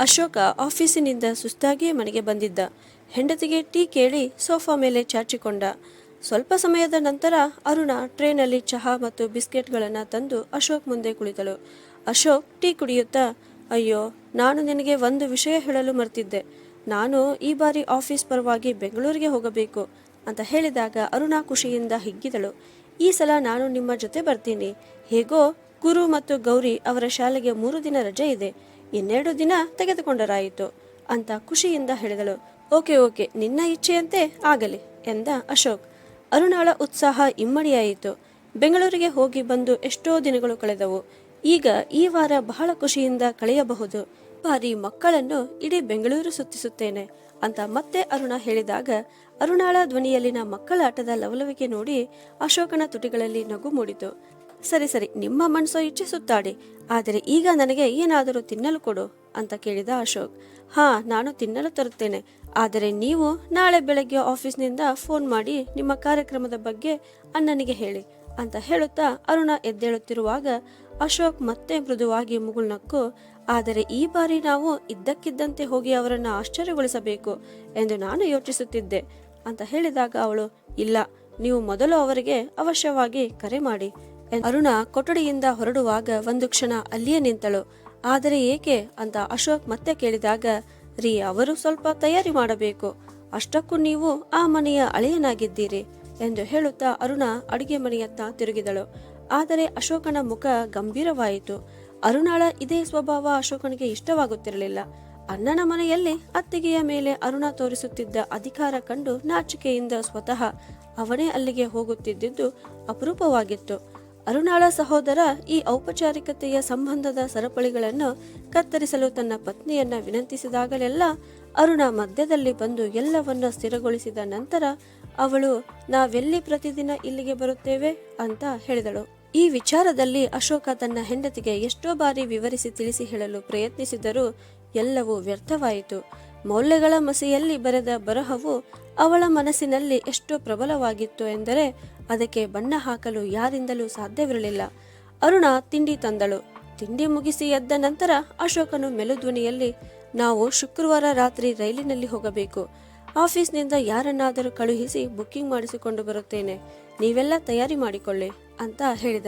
ಅಶೋಕ ಆಫೀಸಿನಿಂದ ಸುಸ್ತಾಗಿಯೇ ಮನೆಗೆ ಬಂದಿದ್ದ. ಹೆಂಡತಿಗೆ ಟೀ ಕೇಳಿ ಸೋಫಾ ಮೇಲೆ ಚಾಚಿಕೊಂಡ. ಸ್ವಲ್ಪ ಸಮಯದ ನಂತರ ಅರುಣ ಟ್ರೇನಲ್ಲಿ ಚಹಾ ಮತ್ತು ಬಿಸ್ಕೆಟ್ಗಳನ್ನು ತಂದು ಅಶೋಕ್ ಮುಂದೆ ಕುಳಿತಳು. ಅಶೋಕ್ ಟೀ ಕುಡಿಯುತ್ತಾ, ಅಯ್ಯೋ, ನಾನು ನಿನಗೆ ಒಂದು ವಿಷಯ ಹೇಳಲು ಮರ್ತಿದ್ದೆ. ನಾನು ಈ ಬಾರಿ ಆಫೀಸ್ ಪರವಾಗಿ ಬೆಂಗಳೂರಿಗೆ ಹೋಗಬೇಕು, ಅಂತ ಹೇಳಿದಾಗ ಅರುಣ ಖುಷಿಯಿಂದ ಹಿಗ್ಗಿದಳು. ಈ ಸಲ ನಾನು ನಿಮ್ಮ ಜೊತೆ ಬರ್ತೀನಿ. ಹೇಗೋ, ಗುರು ಮತ್ತು ಗೌರಿ ಅವರ ಶಾಲೆಗೆ ಮೂರು ದಿನ ರಜೆ ಇದೆ. ಇನ್ನೆರಡು ದಿನ ತೆಗೆದುಕೊಂಡರಾಯಿತು. ಅಂತ ಖುಷಿಯಿಂದ ಹೇಳಿದಳು. ಓಕೆ ಓಕೆ, ನಿನ್ನ ಇಚ್ಛೆಯಂತೆ ಆಗಲಿ ಎಂದ ಅಶೋಕ್. ಅರುಣಾಳ ಉತ್ಸಾಹ ಇಮ್ಮಡಿಯಾಯಿತು. ಬೆಂಗಳೂರಿಗೆ ಹೋಗಿ ಬಂದು ಎಷ್ಟೋ ದಿನಗಳು ಕಳೆದವು. ಈಗ ಈ ವಾರ ಬಹಳ ಖುಷಿಯಿಂದ ಕಳೆಯಬಹುದು. ಬಾರಿ ಮಕ್ಕಳನ್ನು ಇಡೀ ಬೆಂಗಳೂರು ಸುತ್ತಿಸುತ್ತೇನೆ ಅಂತ ಮತ್ತೆ ಅರುಣ ಹೇಳಿದಾಗ ಅರುಣಾಳ ಧ್ವನಿಯಲ್ಲಿನ ಮಕ್ಕಳ ಆಟದ ಲವಲವಿಕೆ ನೋಡಿ ಅಶೋಕನ ತುಟಿಗಳಲ್ಲಿ ನಗು ಮೂಡಿತು. ಸರಿ ಸರಿ, ನಿಮ್ಮ ಮನಸ್ಸು ಇಚ್ಛೆ ಸುತ್ತಾಡಿ, ಆದರೆ ಈಗ ನನಗೆ ಏನಾದರೂ ತಿನ್ನಲು ಕೊಡು ಅಂತ ಕೇಳಿದ ಅಶೋಕ್. ಹಾ, ನಾನು ತಿನ್ನಲು ತರುತ್ತೇನೆ, ಆದರೆ ನೀವು ನಾಳೆ ಬೆಳಗ್ಗೆ ಆಫೀಸ್ನಿಂದ ಫೋನ್ ಮಾಡಿ ನಿಮ್ಮ ಕಾರ್ಯಕ್ರಮದ ಬಗ್ಗೆ ಅಣ್ಣನಿಗೆ ಹೇಳಿ ಅಂತ ಹೇಳುತ್ತಾ ಅರುಣ ಎದ್ದೇಳುತ್ತಿರುವಾಗ ಅಶೋಕ್ ಮತ್ತೆ ಮೃದುವಾಗಿ ಮುಗುಳ್ನಕ್ಕು ಆದರೆ ಈ ಬಾರಿ ನಾವು ಇದ್ದಕ್ಕಿದ್ದಂತೆ ಹೋಗಿ ಅವರನ್ನು ಆಶ್ಚರ್ಯಗೊಳಿಸಬೇಕು ಎಂದು ನಾನು ಯೋಚಿಸುತ್ತಿದ್ದೆ ಅಂತ ಹೇಳಿದಾಗ ಅವಳು, ಇಲ್ಲ, ನೀವು ಮೊದಲು ಅವರಿಗೆ ಅವಶ್ಯವಾಗಿ ಕರೆ ಮಾಡಿ. ಅರುಣ ಕೊಠಡಿಯಿಂದ ಹೊರಡುವಾಗ ಒಂದು ಕ್ಷಣ ಅಲ್ಲಿಯೇ ನಿಂತಳು. ಆದರೆ ಏಕೆ ಅಂತ ಅಶೋಕ್ ಮತ್ತೆ ಕೇಳಿದಾಗ, ರೀ, ಅವರು ಸ್ವಲ್ಪ ತಯಾರಿ ಮಾಡಬೇಕು. ಅಷ್ಟಕ್ಕೂ ನೀವು ಆ ಮನೆಯ ಅಳೆಯನಾಗಿದ್ದೀರಿ ಎಂದು ಹೇಳುತ್ತಾ ಅರುಣ ಅಡುಗೆ ಮನೆಯತ್ತ ತಿರುಗಿದಳು. ಆದರೆ ಅಶೋಕನ ಮುಖ ಗಂಭೀರವಾಯಿತು. ಅರುಣಾಳ ಇದೇ ಸ್ವಭಾವ ಅಶೋಕನಿಗೆ ಇಷ್ಟವಾಗುತ್ತಿರಲಿಲ್ಲ. ಅಣ್ಣನ ಮನೆಯಲ್ಲಿ ಅತ್ತಿಗೆಯ ಮೇಲೆ ಅರುಣ ತೋರಿಸುತ್ತಿದ್ದ ಅಧಿಕಾರ ಕಂಡು ನಾಚಿಕೆಯಿಂದ ಸ್ವತಃ ಅವನೇ ಅಲ್ಲಿಗೆ ಹೋಗುತ್ತಿದ್ದುದು ಅಪರೂಪವಾಗಿತ್ತು. ಅರುಣಾಳ ಸಹೋದರ ಈ ಔಪಚಾರಿಕತೆಯ ಸಂಬಂಧದ ಸರಪಳಿಗಳನ್ನು ಕತ್ತರಿಸಲು ತನ್ನ ಪತ್ನಿಯನ್ನ ವಿನಂತಿಸಿದಾಗಲೆಲ್ಲ ಅರುಣ ಮಧ್ಯದಲ್ಲಿ ಬಂದು ಎಲ್ಲವನ್ನ ಸ್ಥಿರಗೊಳಿಸಿದ ನಂತರ, ಅವಳು, ನಾವೆಲ್ಲಿ ಪ್ರತಿದಿನ ಇಲ್ಲಿಗೆ ಬರುತ್ತೇವೆ? ಅಂತ ಹೇಳಿದಳು. ಈ ವಿಚಾರದಲ್ಲಿ ಅಶೋಕ ತನ್ನ ಹೆಂಡತಿಗೆ ಎಷ್ಟೋ ಬಾರಿ ವಿವರಿಸಿ ತಿಳಿಸಿ ಹೇಳಲು ಪ್ರಯತ್ನಿಸಿದರೂ ಎಲ್ಲವೂ ವ್ಯರ್ಥವಾಯಿತು. ಮೌಲ್ಯಗಳ ಮಸಿಯಲ್ಲಿ ಬರೆದ ಬರಹವು ಅವಳ ಮನಸ್ಸಿನಲ್ಲಿ ಎಷ್ಟು ಪ್ರಬಲವಾಗಿತ್ತು ಎಂದರೆ ಅದಕ್ಕೆ ಬಣ್ಣ ಹಾಕಲು ಯಾರಿಂದಲೂ ಸಾಧ್ಯವಿರಲಿಲ್ಲ. ಅರುಣ ತಿಂಡಿ ತಂದಳು. ತಿಂಡಿ ಮುಗಿಸಿ ಎದ್ದ ನಂತರ ಅಶೋಕನು ಮೆಲುಧ್ವನಿಯಲ್ಲಿ, ನಾವು ಶುಕ್ರವಾರ ರಾತ್ರಿ ರೈಲಿನಲ್ಲಿ ಹೋಗಬೇಕು. ಆಫೀಸ್ನಿಂದ ಯಾರನ್ನಾದರೂ ಕಳುಹಿಸಿ ಬುಕ್ಕಿಂಗ್ ಮಾಡಿಸಿಕೊಂಡು ಬರುತ್ತೇನೆ. ನೀವೆಲ್ಲ ತಯಾರಿ ಮಾಡಿಕೊಳ್ಳಿ, ಅಂತ ಹೇಳಿದ.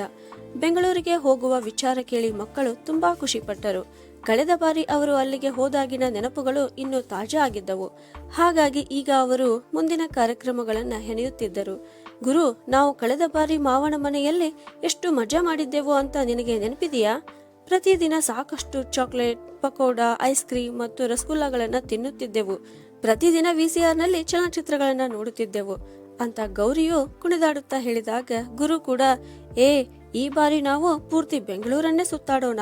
ಬೆಂಗಳೂರಿಗೆ ಹೋಗುವ ವಿಚಾರ ಕೇಳಿ ಮಕ್ಕಳು ತುಂಬಾ ಖುಷಿಪಟ್ಟರು. ಕಳೆದ ಬಾರಿ ಅವರು ಅಲ್ಲಿಗೆ ಹೋದಾಗಿನ ನೆನಪುಗಳು ಇನ್ನೂ ತಾಜಾ ಆಗಿದ್ದವು. ಹಾಗಾಗಿ ಈಗ ಅವರು ಮುಂದಿನ ಕಾರ್ಯಕ್ರಮಗಳನ್ನು ಹೆಣೆಯುತ್ತಿದ್ದರು. ಗುರು, ನಾವು ಕಳೆದ ಬಾರಿ ಮಾವನ ಮನೆಯಲ್ಲಿ ಎಷ್ಟು ಮಜಾ ಮಾಡಿದ್ದೆವು ಅಂತ ನಿನಗೆ ನೆನಪಿದೆಯಾ? ಪ್ರತಿದಿನ ಸಾಕಷ್ಟು ಚಾಕ್ಲೇಟ್, ಪಕೋಡ, ಐಸ್ ಕ್ರೀಮ್ ಮತ್ತು ರಸಗುಲ್ಲಗಳನ್ನು ತಿನ್ನುತ್ತಿದ್ದೆವು. ಪ್ರತಿದಿನ ವಿ ಸಿ ವಿಸಿಆರ್ನಲ್ಲಿ ಚಲನಚಿತ್ರಗಳನ್ನು ನೋಡುತ್ತಿದ್ದೆವು. ಅಂತ ಗೌರಿಯು ಕುಣಿದಾಡುತ್ತಾ ಹೇಳಿದಾಗ ಗುರು ಕೂಡ, ಏ, ಈ ಬಾರಿ ನಾವು ಪೂರ್ತಿ ಬೆಂಗಳೂರನ್ನೇ ಸುತ್ತಾಡೋಣ.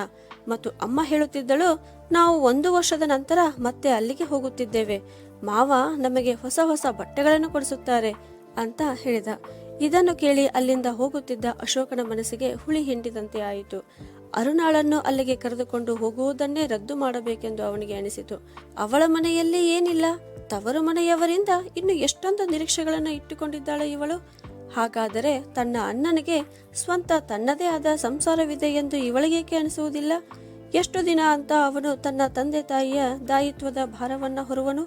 ಮತ್ತು ಅಮ್ಮ ಹೇಳುತ್ತಿದ್ದಳು, ನಾವು ಒಂದು ವರ್ಷದ ನಂತರ ಮತ್ತೆ ಅಲ್ಲಿಗೆ ಹೋಗುತ್ತಿದ್ದೇವೆ. ಮಾವ ನಮಗೆ ಹೊಸ ಹೊಸ ಬಟ್ಟೆಗಳನ್ನು ಕೊಡಿಸುತ್ತಾರೆ. ಅಂತ ಹೇಳಿದ. ಇದನ್ನು ಕೇಳಿ ಅಲ್ಲಿಂದ ಹೋಗುತ್ತಿದ್ದ ಅಶೋಕನ ಮನಸ್ಸಿಗೆ ಹುಳಿ ಹಿಂಡಿದಂತೆ ಆಯಿತು. ಅರುಣಾಳನ್ನು ಅಲ್ಲಿಗೆ ಕರೆದುಕೊಂಡು ಹೋಗುವುದನ್ನೇ ರದ್ದು ಮಾಡಬೇಕೆಂದು ಅವನಿಗೆ ಅನಿಸಿತು. ಅವಳ ಮನೆಯಲ್ಲಿ ಏನಿಲ್ಲ? ತವರು ಮನೆಯವರಿಂದ ಇನ್ನು ಎಷ್ಟೊಂದು ನಿರೀಕ್ಷೆಗಳನ್ನು ಇಟ್ಟುಕೊಂಡಿದ್ದಾಳೆ ಇವಳು? ಹಾಗಾದರೆ ತನ್ನ ಅಣ್ಣನಿಗೆ ಸ್ವಂತ ತನ್ನದೇ ಆದ ಸಂಸಾರವಿದೆ ಎಂದು ಇವಳಿಗೇಕೆ ಅನಿಸುವುದಿಲ್ಲ? ಎಷ್ಟು ದಿನ ಅಂತ ಅವನು ತನ್ನ ತಂದೆ ತಾಯಿಯ ದಾಯಿತ್ವದ ಭಾರವನ್ನ ಹೊರುವನು?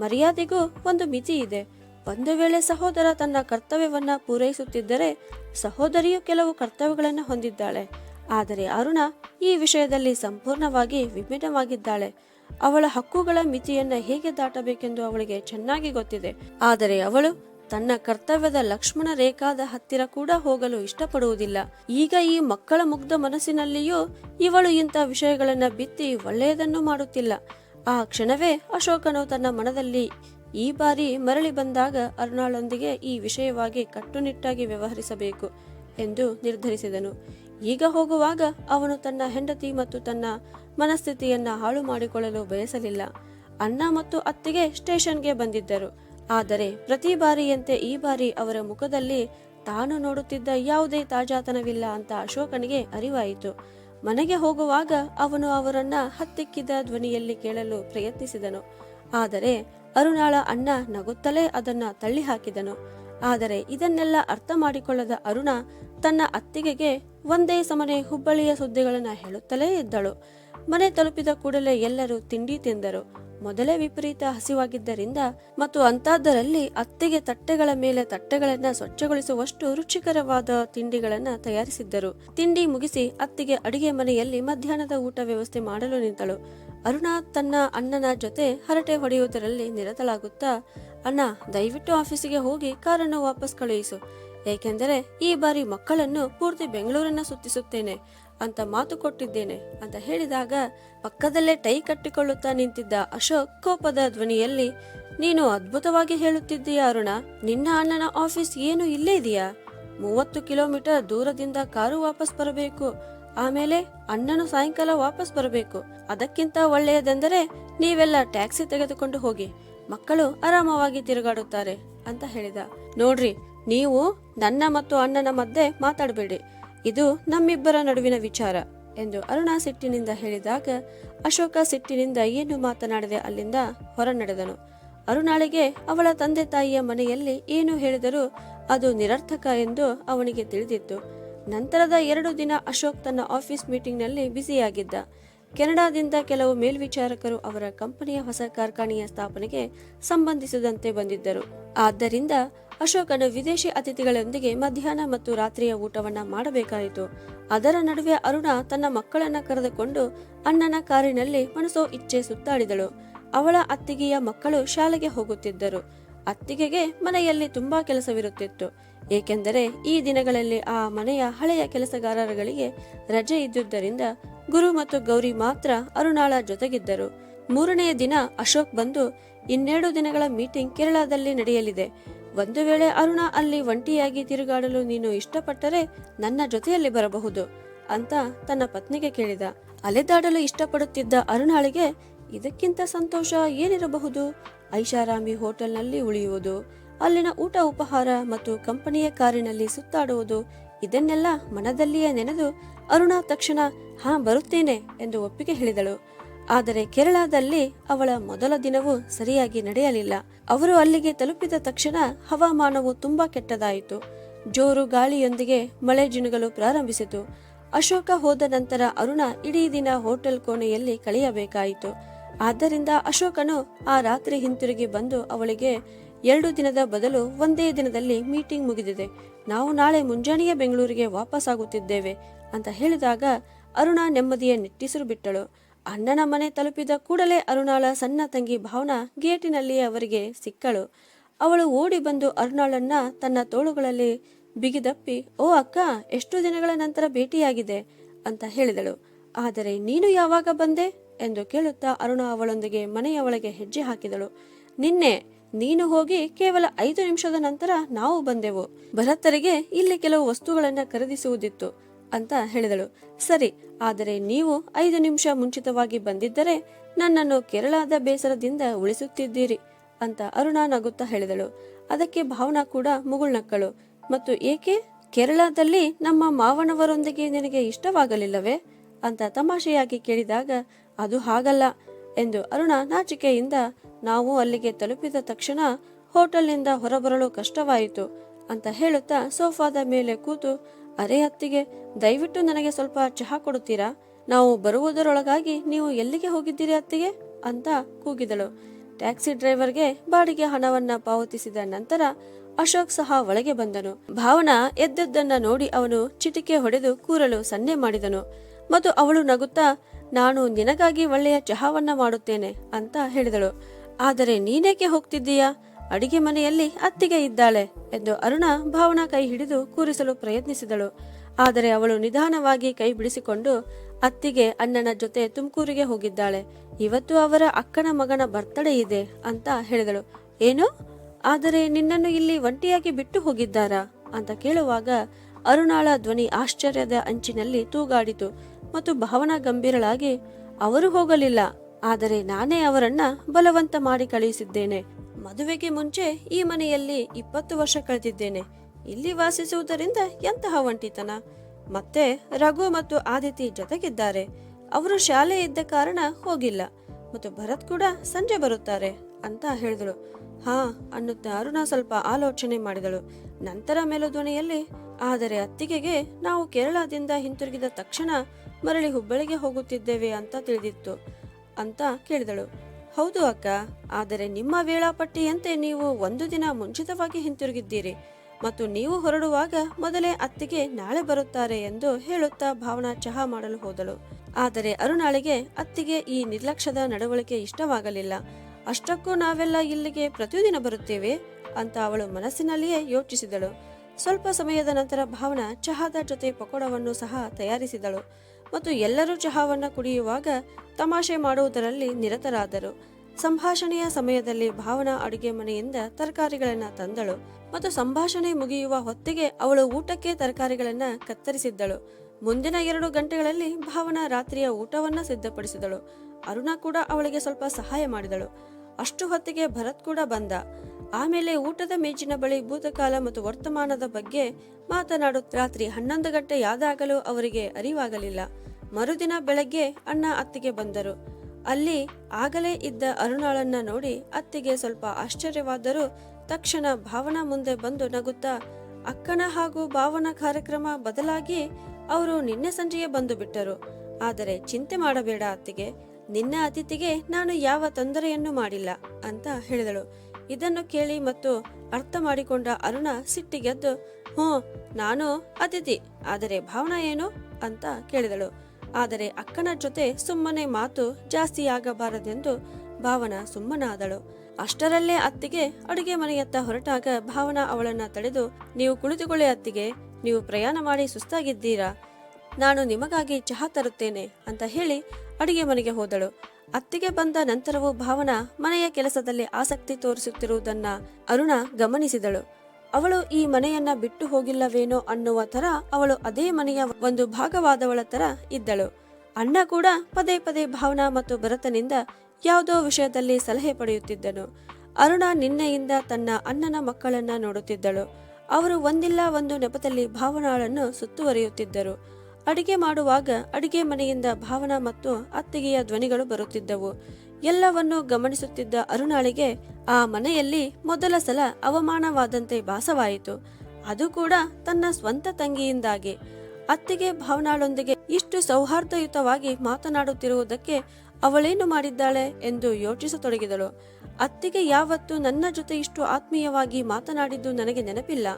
ಮರ್ಯಾದೆಗೂ ಒಂದು ಮಿತಿ ಇದೆ. ಒಂದು ವೇಳೆ ಸಹೋದರ ತನ್ನ ಕರ್ತವ್ಯವನ್ನ ಪೂರೈಸುತ್ತಿದ್ದರೆ ಸಹೋದರಿಯು ಕೆಲವು ಕರ್ತವ್ಯಗಳನ್ನು ಹೊಂದಿದ್ದಾಳೆ. ಆದರೆ ಅರುಣ ಈ ವಿಷಯದಲ್ಲಿ ಸಂಪೂರ್ಣವಾಗಿ ವಿಭಿನ್ನವಾಗಿದ್ದಾಳೆ. ಅವಳ ಹಕ್ಕುಗಳ ಮಿತಿಯನ್ನ ಹೇಗೆ ದಾಟಬೇಕೆಂದು ಅವಳಿಗೆ ಚೆನ್ನಾಗಿ ಗೊತ್ತಿದೆ. ಆದರೆ ಅವಳು ತನ್ನ ಕರ್ತವ್ಯದ ಲಕ್ಷ್ಮಣ ರೇಖಾದ ಹತ್ತಿರ ಕೂಡ ಹೋಗಲು ಇಷ್ಟಪಡುವುದಿಲ್ಲ. ಈಗ ಈ ಮಕ್ಕಳ ಮುಗ್ಧ ಮನಸ್ಸಿನಲ್ಲಿಯೂ ಇವಳು ಇಂಥ ವಿಷಯಗಳನ್ನು ಬಿತ್ತಿ ಒಳ್ಳೆಯದನ್ನು ಮಾಡುತ್ತಿಲ್ಲ. ಆ ಕ್ಷಣವೇ ಅಶೋಕನು ತನ್ನ ಮನದಲ್ಲಿ ಈ ಬಾರಿ ಮರಳಿ ಬಂದಾಗ ಅರುಣಾಳೊಂದಿಗೆ ಈ ವಿಷಯವಾಗಿ ಕಟ್ಟುನಿಟ್ಟಾಗಿ ವ್ಯವಹರಿಸಬೇಕು ಎಂದು ನಿರ್ಧರಿಸಿದನು. ಈಗ ಹೋಗುವಾಗ ಅವನು ತನ್ನ ಹೆಂಡತಿ ಮತ್ತು ತನ್ನ ಮನಸ್ಥಿತಿಯನ್ನ ಹಾಳು ಮಾಡಿಕೊಳ್ಳಲು ಬಯಸಲಿಲ್ಲ. ಅಣ್ಣ ಮತ್ತು ಅತ್ತಿಗೆ ಸ್ಟೇಷನ್ಗೆ ಬಂದಿದ್ದರು. ಆದರೆ ಪ್ರತಿ ಬಾರಿಯಂತೆ ಈ ಬಾರಿ ಅವರ ಮುಖದಲ್ಲಿ ತಾನು ನೋಡುತ್ತಿದ್ದ ಯಾವುದೇ ತಾಜಾತನವಿಲ್ಲ ಅಂತ ಅಶೋಕನಿಗೆ ಅರಿವಾಯಿತು. ಮನೆಗೆ ಹೋಗುವಾಗ ಅವನು ಅವರನ್ನ ಹತ್ತಿಕ್ಕಿದ ಧ್ವನಿಯಲ್ಲಿ ಕೇಳಲು ಪ್ರಯತ್ನಿಸಿದನು. ಆದರೆ ಅರುಣಾಳ ಅಣ್ಣ ನಗುತ್ತಲೇ ಅದನ್ನ ತಳ್ಳಿ ಹಾಕಿದನು ಆದರೆ ಇದನ್ನೆಲ್ಲ ಅರ್ಥ ಮಾಡಿಕೊಳ್ಳದ ಅರುಣ ತನ್ನ ಅತ್ತಿಗೆಗೆ ಒಂದೇ ಸಮನೆ ಹುಬ್ಬಳ್ಳಿಯ ಸುದ್ದಿಗಳನ್ನ ಹೇಳುತ್ತಲೇ ಇದ್ದಳು. ಮನೆ ತಲುಪಿದ ಕೂಡಲೇ ಎಲ್ಲರೂ ತಿಂಡಿ ತಿಂದರು. ಮೊದಲೇ ವಿಪರೀತ ಹಸಿವಾಗಿದ್ದರಿಂದ ಮತ್ತು ಅಂತಾದ್ದರಲ್ಲಿ ಅತ್ತಿಗೆ ತಟ್ಟೆಗಳ ಮೇಲೆ ತಟ್ಟೆಗಳನ್ನ ಸ್ವಚ್ಛಗೊಳಿಸುವಷ್ಟು ರುಚಿಕರವಾದ ತಿಂಡಿಗಳನ್ನ ತಯಾರಿಸಿದ್ದರು. ತಿಂಡಿ ಮುಗಿಸಿ ಅತ್ತಿಗೆ ಅಡಿಗೆ ಮನೆಯಲ್ಲಿ ಮಧ್ಯಾಹ್ನದ ಊಟ ವ್ಯವಸ್ಥೆ ಮಾಡಲು ನಿಂತಳು. ಅರುಣಾ ತನ್ನ ಅಣ್ಣನ ಜೊತೆ ಹರಟೆ ಹೊಡೆಯುವುದರಲ್ಲಿ ನಿರತಳಾಗುತ್ತಾ, ಅಣ್ಣ, ದಯವಿಟ್ಟು ಆಫೀಸಿಗೆ ಹೋಗಿ ಕಾರನ್ನು ವಾಪಸ್ ಕಳುಹಿಸು. ಏಕೆಂದರೆ ಈ ಬಾರಿ ಮಕ್ಕಳನ್ನು ಪೂರ್ತಿ ಬೆಂಗಳೂರನ್ನ ಸುತ್ತಿಸುತ್ತೇನೆ ಅಂತ ಮಾತು ಕೊಟ್ಟಿದ್ದೇನೆ ಅಂತ ಹೇಳಿದಾಗ ಪಕ್ಕದಲ್ಲೇ ಟೈ ಕಟ್ಟಿಕೊಳ್ಳುತ್ತಾ ನಿಂತಿದ್ದ ಅಶೋಕ್ ಕೋಪದ ಧ್ವನಿಯಲ್ಲಿ, ನೀನು ಅದ್ಭುತವಾಗಿ ಹೇಳುತ್ತಿದ್ದೀಯ ಅರುಣ? ನಿನ್ನ ಅಣ್ಣನ ಆಫೀಸ್ ಏನು ಇಲ್ಲೇ ಇದೆಯಾ? ಮೂವತ್ತು ಕಿಲೋಮೀಟರ್ ದೂರದಿಂದ ಕಾರು ವಾಪಸ್ ಬರಬೇಕು. ಆಮೇಲೆ ಅಣ್ಣನು ಸಾಯಂಕಾಲ ವಾಪಸ್ ಬರಬೇಕು. ಅದಕ್ಕಿಂತ ಒಳ್ಳೆಯದೆಂದರೆ ನೀವೆಲ್ಲ ಟ್ಯಾಕ್ಸಿ ತೆಗೆದುಕೊಂಡು ಹೋಗಿ ಮಕ್ಕಳು ಆರಾಮವಾಗಿ ತಿರುಗಾಡುತ್ತಾರೆ ಅಂತ ಹೇಳಿದ. ನೋಡ್ರಿ, ನೀವು ನನ್ನ ಮತ್ತು ಅಣ್ಣನ ಮಧ್ಯೆ ಮಾತಾಡಬೇಡಿ. ಇದು ನಮ್ಮಿಬ್ಬರ ನಡುವಿನ ವಿಚಾರ ಎಂದು ಅರುಣ ಸಿಟ್ಟಿನಿಂದ ಹೇಳಿದಾಗ ಅಶೋಕ ಸಿಟ್ಟಿನಿಂದ ಏನು ಮಾತನಾಡದೆ ಅಲ್ಲಿಂದ ಹೊರ ನಡೆದನು ಅರುಣಾಳಿಗೆ ಅವಳ ತಂದೆ ತಾಯಿಯ ಮನೆಯಲ್ಲಿ ಏನು ಹೇಳಿದರೂ ಅದು ನಿರರ್ಥಕ ಎಂದು ಅವನಿಗೆ ತಿಳಿದಿತ್ತು. ನಂತರದ ಎರಡು ದಿನ ಅಶೋಕ್ ತನ್ನ ಆಫೀಸ್ ಮೀಟಿಂಗ್ನಲ್ಲಿ ಬ್ಯುಸಿಯಾಗಿದ್ದ. ಕೆನಡಾದಿಂದ ಕೆಲವು ಮೇಲ್ವಿಚಾರಕರು ಅವರ ಕಂಪನಿಯ ಹೊಸ ಕಾರ್ಖಾನೆಯ ಸ್ಥಾಪನೆಗೆ ಸಂಬಂಧಿಸಿದಂತೆ ಬಂದಿದ್ದರು. ಆದ್ದರಿಂದ ಅಶೋಕನು ವಿದೇಶಿ ಅತಿಥಿಗಳೊಂದಿಗೆ ಮಧ್ಯಾಹ್ನ ಮತ್ತು ರಾತ್ರಿಯ ಊಟವನ್ನ ಮಾಡಬೇಕಾಯಿತು. ಅದರ ನಡುವೆ ಅರುಣ ತನ್ನ ಮಕ್ಕಳನ್ನ ಕರೆದುಕೊಂಡು ಅಣ್ಣನ ಕಾರಿನಲ್ಲಿ ಮನಸೋ ಇಚ್ಛೆ ಸುತ್ತಾಡಿದಳು. ಅವಳ ಅತ್ತಿಗೆಯ ಮಕ್ಕಳು ಶಾಲೆಗೆ ಹೋಗುತ್ತಿದ್ದರು. ಅತ್ತಿಗೆಗೆ ಮನೆಯಲ್ಲಿ ತುಂಬಾ ಕೆಲಸವಿರುತ್ತಿತ್ತು. ಏಕೆಂದರೆ ಈ ದಿನಗಳಲ್ಲಿ ಆ ಮನೆಯ ಹಳೆಯ ಕೆಲಸಗಾರರುಗಳಿಗೆ ರಜೆ ಇದ್ದುದರಿಂದ ಗುರು ಮತ್ತು ಗೌರಿ ಮಾತ್ರ ಅರುಣಾಳ ಜೊತೆಗಿದ್ದರು. ಮೂರನೆಯ ದಿನ ಅಶೋಕ್ ಬಂದು ಇನ್ನೆರಡು ದಿನಗಳ ಮೀಟಿಂಗ್ ಕೇರಳದಲ್ಲಿ ನಡೆಯಲಿದೆ. ಒಂದು ವೇಳೆ ಅರುಣ ಅಲ್ಲಿ ಒಂಟಿಯಾಗಿ ತಿರುಗಾಡಲು ನೀನು ಇಷ್ಟಪಟ್ಟರೆ ನನ್ನ ಜೊತೆಯಲ್ಲಿ ಬರಬಹುದು ಅಂತ ತನ್ನ ಪತ್ನಿಗೆ ಕೇಳಿದ. ಅಲೆದಾಡಲು ಇಷ್ಟಪಡುತ್ತಿದ್ದ ಅರುಣಾಳಿಗೆ ಇದಕ್ಕಿಂತ ಸಂತೋಷ ಏನಿರಬಹುದು? ಐಷಾರಾಮಿ ಹೋಟೆಲ್ನಲ್ಲಿ ಉಳಿಯುವುದು. ಅಲ್ಲಿನ ಊಟ ಉಪಹಾರ ಮತ್ತು ಕಂಪನಿಯ ಕಾರಿನಲ್ಲಿ ಸುತ್ತಾಡುವುದು ಇದನ್ನೆಲ್ಲ ಮನದಲ್ಲಿಯೇ ನೆನೆದು ಅರುಣ ತಕ್ಷಣ, ಹಾ, ಬರುತ್ತೇನೆ ಎಂದು ಒಪ್ಪಿಗೆ ಹೇಳಿದಳು. ಆದರೆ ಕೇರಳದಲ್ಲಿ ಅವಳ ಮೊದಲ ದಿನವೂ ಸರಿಯಾಗಿ ನಡೆಯಲಿಲ್ಲ. ಅವರು ಅಲ್ಲಿಗೆ ತಲುಪಿದ ತಕ್ಷಣ ಹವಾಮಾನವು ತುಂಬಾ ಕೆಟ್ಟದಾಯಿತು. ಜೋರು ಗಾಳಿಯೊಂದಿಗೆ ಮಳೆ ಜಿನುಗಲು ಪ್ರಾರಂಭಿಸಿತು. ಅಶೋಕ ಹೋದ ನಂತರ ಅರುಣ ಇಡೀ ದಿನ ಹೋಟೆಲ್ ಕೋಣೆಯಲ್ಲಿ ಕಳೆಯಬೇಕಾಯಿತು. ಆದ್ದರಿಂದ ಅಶೋಕನು ಆ ರಾತ್ರಿ ಹಿಂತಿರುಗಿ ಬಂದು ಅವಳಿಗೆ ಎರಡು ದಿನದ ಬದಲು ಒಂದೇ ದಿನದಲ್ಲಿ ಮೀಟಿಂಗ್ ಮುಗಿದಿದೆ. ನಾವು ನಾಳೆ ಮುಂಜಾನೆಯ ಬೆಂಗಳೂರಿಗೆ ವಾಪಸ್ಸಾಗುತ್ತಿದ್ದೇವೆ ಅಂತ ಹೇಳಿದಾಗ ಅರುಣ ನೆಮ್ಮದಿಯ ನಿಟ್ಟಿಸಿರು ಬಿಟ್ಟಳು. ಅಣ್ಣನ ಮನೆ ತಲುಪಿದ ಕೂಡಲೇ ಅರುಣಾಳ ಸಣ್ಣ ತಂಗಿ ಭಾವನಾ ಗೇಟಿನಲ್ಲಿ ಅವರಿಗೆ ಸಿಕ್ಕಳು. ಅವಳು ಓಡಿ ಬಂದು ಅರುಣಾಳನ್ನ ತನ್ನ ತೋಳುಗಳಲ್ಲಿ ಬಿಗಿದಪ್ಪಿ, ಓ ಅಕ್ಕ, ಎಷ್ಟು ದಿನಗಳ ನಂತರ ಭೇಟಿಯಾಗಿದೆ? ಅಂತ ಹೇಳಿದಳು. ಆದರೆ ನೀನು ಯಾವಾಗ ಬಂದೆ? ಎಂದು ಕೇಳುತ್ತಾ ಅರುಣ ಅವಳೊಂದಿಗೆ ಮನೆಯ ಒಳಗೆ ಹೆಜ್ಜೆ ಹಾಕಿದಳು. ನಿನ್ನೆ ನೀನು ಹೋಗಿ ಕೇವಲ ಐದು ನಿಮಿಷದ ನಂತರ ನಾವು ಬಂದೆವು. ಭರತರಿಗೆ ಇಲ್ಲಿ ಕೆಲವು ವಸ್ತುಗಳನ್ನ ಖರೀದಿಸುವುದಿತ್ತು ಅಂತ ಹೇಳಿದಳು. ಸರಿ, ಆದರೆ ನೀವು ಐದು ನಿಮಿಷ ಮುಂಚಿತವಾಗಿ ಬಂದಿದ್ದರೆ ನನ್ನನ್ನು ಕೇರಳದ ಬೇಸರದಿಂದ ಉಳಿಸುತ್ತಿದ್ದೀರಿ ಅಂತ ಅರುಣಾ ನಗುತ್ತಾ ಹೇಳಿದಳು. ಅದಕ್ಕೆ ಭಾವನಾ ಕೂಡ ಮುಗುಳ್ನಕ್ಕಳು ಮತ್ತು ಏಕೆ? ಕೇರಳದಲ್ಲಿ ನಮ್ಮ ಮಾವನವರೊಂದಿಗೆ ನಿನಗೆ ಇಷ್ಟವಾಗಲಿಲ್ಲವೇ? ಅಂತ ತಮಾಷೆಯಾಗಿ ಕೇಳಿದಾಗ, ಅದು ಹಾಗಲ್ಲ ಎಂದು ಅರುಣ ನಾಚಿಕೆಯಿಂದ ನಾವು ಅಲ್ಲಿಗೆ ತಲುಪಿದ ತಕ್ಷಣ ಹೋಟೆಲ್ನಿಂದ ಹೊರಬರಲು ಕಷ್ಟವಾಯಿತು ಅಂತ ಹೇಳುತ್ತಾ ಸೋಫಾದ ಮೇಲೆ ಕೂತು, ಅರೆ ಅತ್ತಿಗೆ, ದಯವಿಟ್ಟು ನನಗೆ ಸ್ವಲ್ಪ ಚಹಾ ಕೊಡುತ್ತೀರಾ? ನಾವು ಬರುವುದರೊಳಗಾಗಿ ನೀವು ಎಲ್ಲಿಗೆ ಹೋಗಿದ್ದೀರಿ ಅತ್ತಿಗೆ? ಅಂತ ಕೂಗಿದಳು. ಟ್ಯಾಕ್ಸಿ ಡ್ರೈವರ್ಗೆ ಬಾಡಿಗೆ ಹಣವನ್ನ ಪಾವತಿಸಿದ ನಂತರ ಅಶೋಕ್ ಸಹ ಒಳಗೆ ಬಂದನು. ಭಾವನ ಎದ್ದದ್ದನ್ನ ನೋಡಿ ಅವನು ಚಿಟಿಕೆ ಹೊಡೆದು ಕೂರಲು ಸನ್ನೆ ಮಾಡಿದನು ಮತ್ತು ಅವಳು ನಗುತ್ತಾ, ನಾನು ನಿನಗಾಗಿ ಒಳ್ಳೆಯ ಚಹಾವನ್ನ ಮಾಡುತ್ತೇನೆ ಅಂತ ಹೇಳಿದಳು. ಆದರೆ ನೀನೇಕೆ ಹೋಗ್ತಿದ್ದೀಯಾ? ಅಡಿಗೆ ಮನೆಯಲ್ಲಿ ಅತ್ತಿಗೆ ಇದ್ದಾಳೆ ಎಂದು ಅರುಣ ಭಾವನಾ ಕೈ ಹಿಡಿದು ಕೂರಿಸಲು ಪ್ರಯತ್ನಿಸಿದಳು. ಆದರೆ ಅವಳು ನಿಧಾನವಾಗಿ ಕೈ ಬಿಡಿಸಿಕೊಂಡು ಅತ್ತಿಗೆ ಅಣ್ಣನ ಜೊತೆ ತುಮಕೂರಿಗೆ ಹೋಗಿದ್ದಾಳೆ. ಇವತ್ತು ಅವರ ಅಕ್ಕನ ಮಗನ ಬರ್ತಡೇ ಇದೆ ಅಂತ ಹೇಳಿದಳು. ಏನು? ಆದರೆ ನಿನ್ನನ್ನು ಇಲ್ಲಿ ಒಂಟಿಯಾಗಿ ಬಿಟ್ಟು ಹೋಗಿದ್ದಾರಾ? ಅಂತ ಕೇಳುವಾಗ ಅರುಣಾಳ ಧ್ವನಿ ಆಶ್ಚರ್ಯದ ಅಂಚಿನಲ್ಲಿ ತೂಗಾಡಿತು ಮತ್ತು ಭಾವನಾ ಗಂಭೀರಳಾಗಿ, ಅವರು ಹೋಗಲಿಲ್ಲ. ಆದರೆ ನಾನೇ ಅವರನ್ನ ಬಲವಂತ ಮಾಡಿ ಕಳುಹಿಸಿದ್ದೇನೆ. ಮದುವೆಗೆ ಮುಂಚೆ ಈ ಮನೆಯಲ್ಲಿ ಇಪ್ಪತ್ತು ವರ್ಷ ಕಳೆದಿದ್ದೇನೆ. ಇಲ್ಲಿ ವಾಸಿಸುವುದರಿಂದ ಎಂತಹ ಒಂಟಿತನ? ಮತ್ತೆ ರಘು ಮತ್ತು ಆದಿತಿ ಜೊತೆಗಿದ್ದಾರೆ. ಅವರು ಶಾಲೆ ಇದ್ದ ಕಾರಣ ಹೋಗಿಲ್ಲ. ಮತ್ತು ಭರತ್ ಕೂಡ ಸಂಜೆ ಬರುತ್ತಾರೆ ಅಂತ ಹೇಳಿದಳು ಹಾ, ಅನ್ನುತ್ತ ಅರುಣ ಸ್ವಲ್ಪ ಆಲೋಚನೆ ಮಾಡಿದಳು. ನಂತರ ಮೇಲುಧ್ವನಿಯಲ್ಲಿ, ಆದರೆ ಅತ್ತಿಗೆಗೆ ನಾವು ಕೇರಳದಿಂದ ಹಿಂತಿರುಗಿದ ತಕ್ಷಣ ಮರಳಿ ಹುಬ್ಬಳ್ಳಿಗೆ ಹೋಗುತ್ತಿದ್ದೇವೆ ಅಂತ ತಿಳಿದಿತ್ತು. ಅಂತ ಕೇಳಿದಳು. ಹೌದು ಅಕ್ಕ, ಆದರೆ ನಿಮ್ಮ ವೇಳಾಪಟ್ಟಿಯಂತೆ ನೀವು ಒಂದು ದಿನ ಮುಂಚಿತವಾಗಿ ಹಿಂತಿರುಗಿದ್ದೀರಿ ಮತ್ತು ನೀವು ಹೊರಡುವಾಗ ಮೊದಲೇ ಅತ್ತಿಗೆ ನಾಳೆ ಬರುತ್ತಾರೆ ಎಂದು ಹೇಳುತ್ತಾ ಭಾವನಾ ಚಹಾ ಮಾಡಲು ಹೋದಳು. ಆದರೆ ಅರುಣಾಳಿಗೆ ಅತ್ತಿಗೆ ಈ ನಿರ್ಲಕ್ಷ್ಯದ ನಡವಳಿಕೆ ಇಷ್ಟವಾಗಲಿಲ್ಲ. ಅಷ್ಟಕ್ಕೂ ನಾವೆಲ್ಲ ಇಲ್ಲಿಗೆ ಪ್ರತಿದಿನ ಬರುತ್ತೇವೆ? ಅಂತ ಅವಳು ಮನಸ್ಸಿನಲ್ಲಿಯೇ ಯೋಚಿಸಿದಳು. ಸ್ವಲ್ಪ ಸಮಯದ ನಂತರ ಭಾವನಾ ಚಹಾದ ಜೊತೆ ಪಕೋಡವನ್ನು ಸಹ ತಯಾರಿಸಿದಳು ಮತ್ತು ಎಲ್ಲರೂ ಚಹಾವನ್ನು ಕುಡಿಯುವಾಗ ತಮಾಷೆ ಮಾಡುವುದರಲ್ಲಿ ನಿರತರಾದರು. ಸಂಭಾಷಣೆಯ ಸಮಯದಲ್ಲಿ ಭಾವನಾ ಅಡುಗೆ ಮನೆಯಿಂದ ತರಕಾರಿಗಳನ್ನ ತಂದಳು ಮತ್ತು ಸಂಭಾಷಣೆ ಮುಗಿಯುವ ಹೊತ್ತಿಗೆ ಅವಳು ಊಟಕ್ಕೆ ತರಕಾರಿಗಳನ್ನ ಕತ್ತರಿಸಿದ್ದಳು. ಮುಂದಿನ ಎರಡು ಗಂಟೆಗಳಲ್ಲಿ ಭಾವನಾ ರಾತ್ರಿಯ ಊಟವನ್ನ ಸಿದ್ಧಪಡಿಸಿದಳು. ಅರುಣ ಕೂಡ ಅವಳಿಗೆ ಸ್ವಲ್ಪ ಸಹಾಯ ಮಾಡಿದಳು. ಅಷ್ಟು ಹೊತ್ತಿಗೆ ಭರತ್ ಕೂಡ ಬಂದ. ಆಮೇಲೆ ಊಟದ ಮೇಜಿನ ಬಳಿ ಭೂತಕಾಲ ಮತ್ತು ವರ್ತಮಾನದ ಬಗ್ಗೆ ಮಾತನಾಡುತ್ತ ರಾತ್ರಿ ಹನ್ನೊಂದು ಗಂಟೆ ಯಾದಾಗಲೂ ಅವರಿಗೆ ಅರಿವಾಗಲಿಲ್ಲ. ಮರುದಿನ ಬೆಳಗ್ಗೆ ಅಣ್ಣ ಅತ್ತಿಗೆ ಬಂದರು. ಅಲ್ಲಿ ಆಗಲೇ ಇದ್ದ ಅರುಣಾಳನ್ನ ನೋಡಿ ಅತ್ತಿಗೆ ಸ್ವಲ್ಪ ಆಶ್ಚರ್ಯವಾದರೂ ತಕ್ಷಣ ಭಾವನಾ ಮುಂದೆ ಬಂದು ನಗುತ್ತಾ, ಅಕ್ಕನ ಹಾಗೂ ಭಾವನ ಕಾರ್ಯಕ್ರಮ ಬದಲಾಗಿ ಅವರು ನಿನ್ನೆ ಸಂಜೆಯೇ ಬಂದು ಬಿಟ್ಟರು. ಆದರೆ ಚಿಂತೆ ಮಾಡಬೇಡ ಅತ್ತಿಗೆ. ನಿನ್ನ ಅತಿಥಿಗೆ ನಾನು ಯಾವ ತೊಂದರೆಯನ್ನು ಮಾಡಿಲ್ಲ ಅಂತ ಹೇಳಿದಳು. ಇದನ್ನು ಕೇಳಿ ಮತ್ತು ಅರ್ಥ ಮಾಡಿಕೊಂಡ ಅರುಣ ಸಿಟ್ಟಿಗೆದ್ದು, ಹ್ಞೂ, ನಾನು ಅತಿಥಿ, ಆದರೆ ಭಾವನಾ ಏನು? ಅಂತ ಕೇಳಿದಳು. ಆದರೆ ಅಕ್ಕನ ಜೊತೆ ಸುಮ್ಮನೆ ಮಾತು ಜಾಸ್ತಿಯಾಗಬಾರದೆಂದು ಭಾವನ ಸುಮ್ಮನಾದಳು. ಅಷ್ಟರಲ್ಲೇ ಅತ್ತಿಗೆ ಅಡುಗೆ ಮನೆಯತ್ತ ಹೊರಟಾಗ ಭಾವನಾ ಅವಳನ್ನ ತಡೆದು, ನೀವು ಕುಳಿತುಕೊಳ್ಳಿ ಅತ್ತಿಗೆ, ನೀವು ಪ್ರಯಾಣ ಮಾಡಿ ಸುಸ್ತಾಗಿದ್ದೀರಾ, ನಾನು ನಿಮಗಾಗಿ ಚಹಾ ತರುತ್ತೇನೆ ಅಂತ ಹೇಳಿ ಅಡುಗೆ ಮನೆಗೆ ಹೋದಳು. ಅತ್ತಿಗೆ ಬಂದ ನಂತರವೂ ಭಾವನಾ ಮನೆಯ ಕೆಲಸದಲ್ಲಿ ಆಸಕ್ತಿ ತೋರಿಸುತ್ತಿರುವುದನ್ನ ಅರುಣ ಗಮನಿಸಿದಳು. ಅವಳು ಈ ಮನೆಯನ್ನ ಬಿಟ್ಟು ಹೋಗಿಲ್ಲವೇನೋ ಅನ್ನುವ ತರ ಅವಳು ಅದೇ ಮನೆಯ ಒಂದು ಭಾಗವಾದವಳ ತರ ಇದ್ದಳು. ಅಣ್ಣ ಕೂಡ ಪದೇ ಪದೇ ಭಾವನಾ ಮತ್ತು ಭರತನಿಂದ ಯಾವುದೋ ವಿಷಯದಲ್ಲಿ ಸಲಹೆ ಪಡೆಯುತ್ತಿದ್ದನು. ಅರುಣ ನಿನ್ನೆಯಿಂದ ತನ್ನ ಅಣ್ಣನ ಮಕ್ಕಳನ್ನ ನೋಡುತ್ತಿದ್ದಳು. ಅವರು ಒಂದಿಲ್ಲ ಒಂದು ನೆಪದಲ್ಲಿ ಭಾವನಾಳನ್ನು ಸುತ್ತುವರಿಯುತ್ತಿದ್ದರು. ಅಡಿಗೆ ಮಾಡುವಾಗ ಅಡಿಗೆ ಮನೆಯಿಂದ ಭಾವನಾ ಮತ್ತು ಅತ್ತಿಗೆಯ ಧ್ವನಿಗಳು ಬರುತ್ತಿದ್ದವು. ಎಲ್ಲವನ್ನು ಗಮನಿಸುತ್ತಿದ್ದ ಅರುಣಾಳಿಗೆ ಆ ಮನೆಯಲ್ಲಿ ಮೊದಲ ಸಲ ಅವಮಾನವಾದಂತೆ ಭಾಸವಾಯಿತು. ಅದು ಕೂಡ ತನ್ನ ಸ್ವಂತ ತಂಗಿಯಿಂದಾಗಿ. ಅತ್ತಿಗೆ ಭಾವನಾಳೊಂದಿಗೆ ಇಷ್ಟು ಸೌಹಾರ್ದಯುತವಾಗಿ ಮಾತನಾಡುತ್ತಿರುವುದಕ್ಕೆ ಅವಳೇನು ಮಾಡಿದ್ದಾಳೆ ಎಂದು ಯೋಚಿಸತೊಡಗಿದಳು. ಅತ್ತಿಗೆ ಯಾವತ್ತು ನನ್ನ ಜೊತೆ ಇಷ್ಟು ಆತ್ಮೀಯವಾಗಿ ಮಾತನಾಡಿದ್ದು ನನಗೆ ನೆನಪಿಲ್ಲ.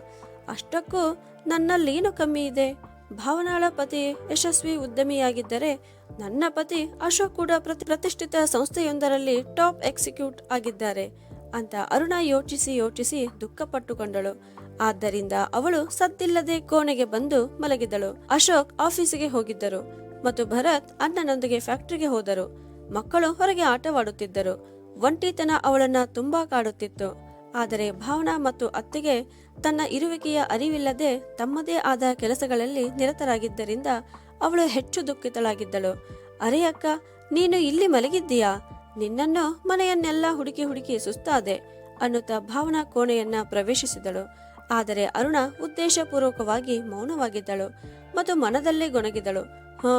ಅಷ್ಟಕ್ಕೂ ನನ್ನಲ್ಲೇನು ಕಮ್ಮಿ ಇದೆ? ಭಾವನಾಳ ಪತಿ ಯಶಸ್ವಿ ಉದ್ಯಮಿಯಾಗಿದ್ದರೆ ನನ್ನ ಪತಿ ಅಶೋಕ್ ಕೂಡ ಪ್ರತಿ ಪ್ರತಿಷ್ಠಿತ ಸಂಸ್ಥೆಯೊಂದರಲ್ಲಿ ಟಾಪ್ ಎಕ್ಸಿಕ್ಯೂಟ್ ಆಗಿದ್ದಾರೆ ಅಂತ ಅರುಣ ಯೋಚಿಸಿ ಯೋಚಿಸಿ ದುಃಖಪಟ್ಟುಕೊಂಡಳು. ಆದ್ದರಿಂದ ಅವಳು ಸದ್ದಿಲ್ಲದೆ ಕೋಣೆಗೆ ಬಂದು ಮಲಗಿದಳು. ಅಶೋಕ್ ಆಫೀಸಿಗೆ ಹೋಗಿದ್ದರು ಮತ್ತು ಭರತ್ ಅಣ್ಣನೊಂದಿಗೆ ಫ್ಯಾಕ್ಟರಿಗೆ ಹೋದರು. ಮಕ್ಕಳು ಹೊರಗೆ ಆಟವಾಡುತ್ತಿದ್ದರು. ಒಂಟಿತನ ಅವಳನ್ನ ತುಂಬಾ ಕಾಡುತ್ತಿತ್ತು. ಆದರೆ ಭಾವನಾ ಮತ್ತು ಅತ್ತಿಗೆ ತನ್ನ ಇರುವಿಕೆಯ ಅರಿವಿಲ್ಲದೆ ತಮ್ಮದೇ ಆದ ಕೆಲಸಗಳಲ್ಲಿ ನಿರತರಾಗಿದ್ದರಿಂದ ಅವಳು ಹೆಚ್ಚು ದುಃಖಿತಳಾಗಿದ್ದಳು. ಅರೆ ಅಕ್ಕ, ನೀನು ಇಲ್ಲಿ ಮಲಗಿದ್ದೀಯಾ? ನಿನ್ನನ್ನು ಮನೆಯನ್ನೆಲ್ಲ ಹುಡುಕಿ ಹುಡುಕಿ ಸುಸ್ತಾದೆ, ಅನ್ನುತ್ತಾ ಭಾವನಾ ಕೋಣೆಯನ್ನ ಪ್ರವೇಶಿಸಿದಳು. ಆದರೆ ಅರುಣ ಉದ್ದೇಶಪೂರ್ವಕವಾಗಿ ಮೌನವಾಗಿದ್ದಳು ಮತ್ತು ಮನದಲ್ಲೇ ಗೊಣಗಿದಳು. ಹಾ,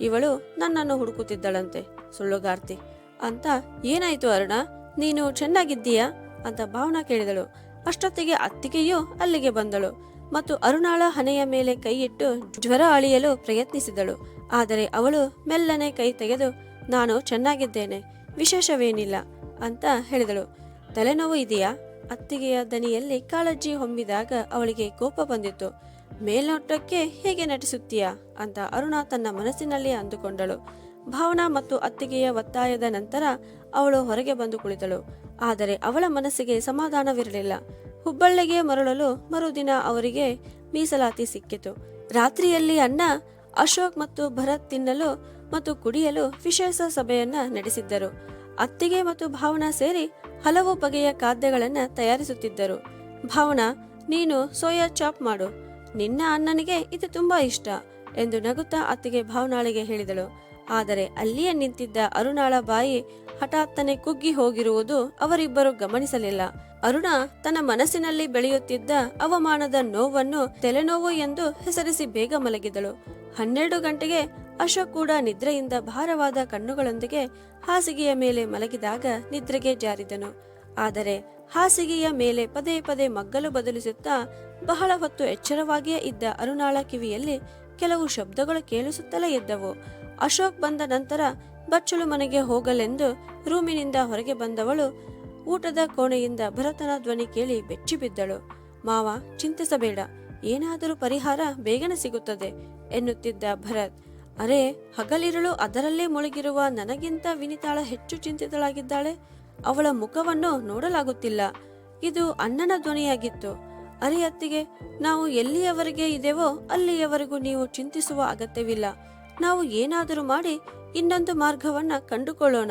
ಇವಳು ನನ್ನನ್ನು ಹುಡುಕುತ್ತಿದ್ದಳಂತೆ ಸುಳ್ಳುಗಾರ್ತಿ ಅಂತ ಏನಾಯ್ತು ಅರುಣ, ನೀನು ಚೆನ್ನಾಗಿದ್ದೀಯಾ? ಅಂತ ಭಾವನಾ ಕೇಳಿದಳು. ಅಷ್ಟೊತ್ತಿಗೆ ಅತ್ತಿಗೆಯೂ ಅಲ್ಲಿಗೆ ಬಂದಳು. ಮತ್ತು ಅರುಣಾಳ ಹಣೆಯ ಮೇಲೆ ಕೈಯಿಟ್ಟು ಜ್ವರ ಅಳಿಯಲು ಪ್ರಯತ್ನಿಸಿದಳು. ಆದರೆ ಅವಳು ಮೆಲ್ಲನೆ ಕೈ ತೆಗೆದು, ನಾನು ಚೆನ್ನಾಗಿದ್ದೇನೆ, ವಿಶೇಷವೇನಿಲ್ಲ ಅಂತ ಹೇಳಿದಳು. ತಲೆನೋವು ಇದೆಯಾ? ಅತ್ತಿಗೆಯ ದನಿಯಲ್ಲಿ ಕಾಳಜಿ ಹೊಮ್ಮಿದಾಗ ಅವಳಿಗೆ ಕೋಪ ಬಂದಿತ್ತು. ಮೇಲ್ನೋಟಕ್ಕೆ ಹೇಗೆ ನಟಿಸುತ್ತೀಯಾ? ಅಂತ ಅರುಣ ತನ್ನ ಮನಸ್ಸಿನಲ್ಲಿ ಅಂದುಕೊಂಡಳು. ಭಾವನಾ ಮತ್ತು ಅತ್ತಿಗೆಯ ಒತ್ತಾಯದ ನಂತರ ಅವಳು ಹೊರಗೆ ಬಂದು ಕುಳಿತಳು. ಆದರೆ ಅವಳ ಮನಸ್ಸಿಗೆ ಸಮಾಧಾನವಿರಲಿಲ್ಲ. ಹುಬ್ಬಳ್ಳಿಗೆ ಮರಳಲು ಮರುದಿನ ಅವರಿಗೆ ಮೀಸಲಾತಿ ಸಿಕ್ಕಿತು. ರಾತ್ರಿಯಲ್ಲಿ ಅಣ್ಣ, ಅಶೋಕ್ ಮತ್ತು ಭರತ್ ತಿನ್ನಲು ಮತ್ತು ಕುಡಿಯಲು ವಿಶೇಷ ಸಭೆಯನ್ನ ನಡೆಸಿದ್ದರು. ಅತ್ತಿಗೆ ಮತ್ತು ಭಾವನಾ ಸೇರಿ ಹಲವು ಬಗೆಯ ಖಾದ್ಯಗಳನ್ನ ತಯಾರಿಸುತ್ತಿದ್ದರು. ಭಾವನಾ, ನೀನು ಸೋಯಾ ಚಾಪ್ ಮಾಡು. ನಿನ್ನ ಅಣ್ಣನಿಗೆ ಇದು ತುಂಬಾ ಇಷ್ಟ ಎಂದು ನಗುತ್ತಾ ಅತ್ತಿಗೆ ಭಾವನಾಳಿಗೆ ಹೇಳಿದಳು. ಆದರೆ ಅಲ್ಲಿಯೇ ನಿಂತಿದ್ದ ಅರುಣಾಳ ಬಾಯಿ ಹಠಾತ್ತನೆ ಕುಗ್ಗಿ ಹೋಗಿರುವುದು ಅವರಿಬ್ಬರು ಗಮನಿಸಲಿಲ್ಲ. ಅರುಣ ತನ್ನ ಮನಸ್ಸಿನಲ್ಲಿ ಬೆಳೆಯುತ್ತಿದ್ದ ಅವಮಾನದ ನೋವನ್ನು ತಲೆನೋವು ಎಂದು ಹೆಸರಿಸಿ ಬೇಗ ಮಲಗಿದಳು. ಹನ್ನೆರಡು ಗಂಟೆಗೆ ಅಶೋಕ್ ಕೂಡ ನಿದ್ರೆಯಿಂದ ಭಾರವಾದ ಕಣ್ಣುಗಳೊಂದಿಗೆ ಹಾಸಿಗೆಯ ಮೇಲೆ ಮಲಗಿದಾಗ ನಿದ್ರೆಗೆ ಜಾರಿದನು. ಆದರೆ ಹಾಸಿಗೆಯ ಮೇಲೆ ಪದೇ ಪದೇ ಮಗ್ಗಲು ಬದಲಿಸುತ್ತಾ ಬಹಳ ಹೊತ್ತು ಎಚ್ಚರವಾಗಿಯೇ ಇದ್ದ ಅರುಣಾಳ ಕಿವಿಯಲ್ಲಿ ಕೆಲವು ಶಬ್ದಗಳು ಕೇಳಿಸುತ್ತಲೇ ಇದ್ದವು. ಅಶೋಕ್ ಬಂದ ನಂತರ ಬಚ್ಚಲು ಮನೆಗೆ ಹೋಗಲೆಂದು ರೂಮಿನಿಂದ ಹೊರಗೆ ಬಂದವಳು ಊಟದ ಕೋಣೆಯಿಂದ ಭರತನ ಧ್ವನಿ ಕೇಳಿ ಬೆಚ್ಚಿ ಬಿದ್ದಳು. ಮಾವ, ಚಿಂತಿಸಬೇಡ. ಏನಾದರೂ ಪರಿಹಾರ ಬೇಗನೆ ಸಿಗುತ್ತದೆ ಎನ್ನುತ್ತಿದ್ದ ಭರತ್. ಅರೆ, ಹಗಲಿರುಳು ಅದರಲ್ಲೇ ಮುಳುಗಿರುವ ನನಗಿಂತ ವಿನಿತಾಳ ಹೆಚ್ಚು ಚಿಂತಿತಳಾಗಿದ್ದಾಳೆ. ಅವಳ ಮುಖವನ್ನು ನೋಡಲಾಗುತ್ತಿಲ್ಲ. ಇದು ಅಣ್ಣನ ಧ್ವನಿಯಾಗಿತ್ತು. ಅರೆ ಅತ್ತಿಗೆ, ನಾವು ಎಲ್ಲಿಯವರೆಗೆ ಇದೆವೋ ಅಲ್ಲಿಯವರೆಗೂ ನೀವು ಚಿಂತಿಸುವ ಅಗತ್ಯವಿಲ್ಲ. ನಾವು ಏನಾದರೂ ಮಾಡಿ ಇನ್ನೊಂದು ಮಾರ್ಗವನ್ನ ಕಂಡುಕೊಳ್ಳೋಣ.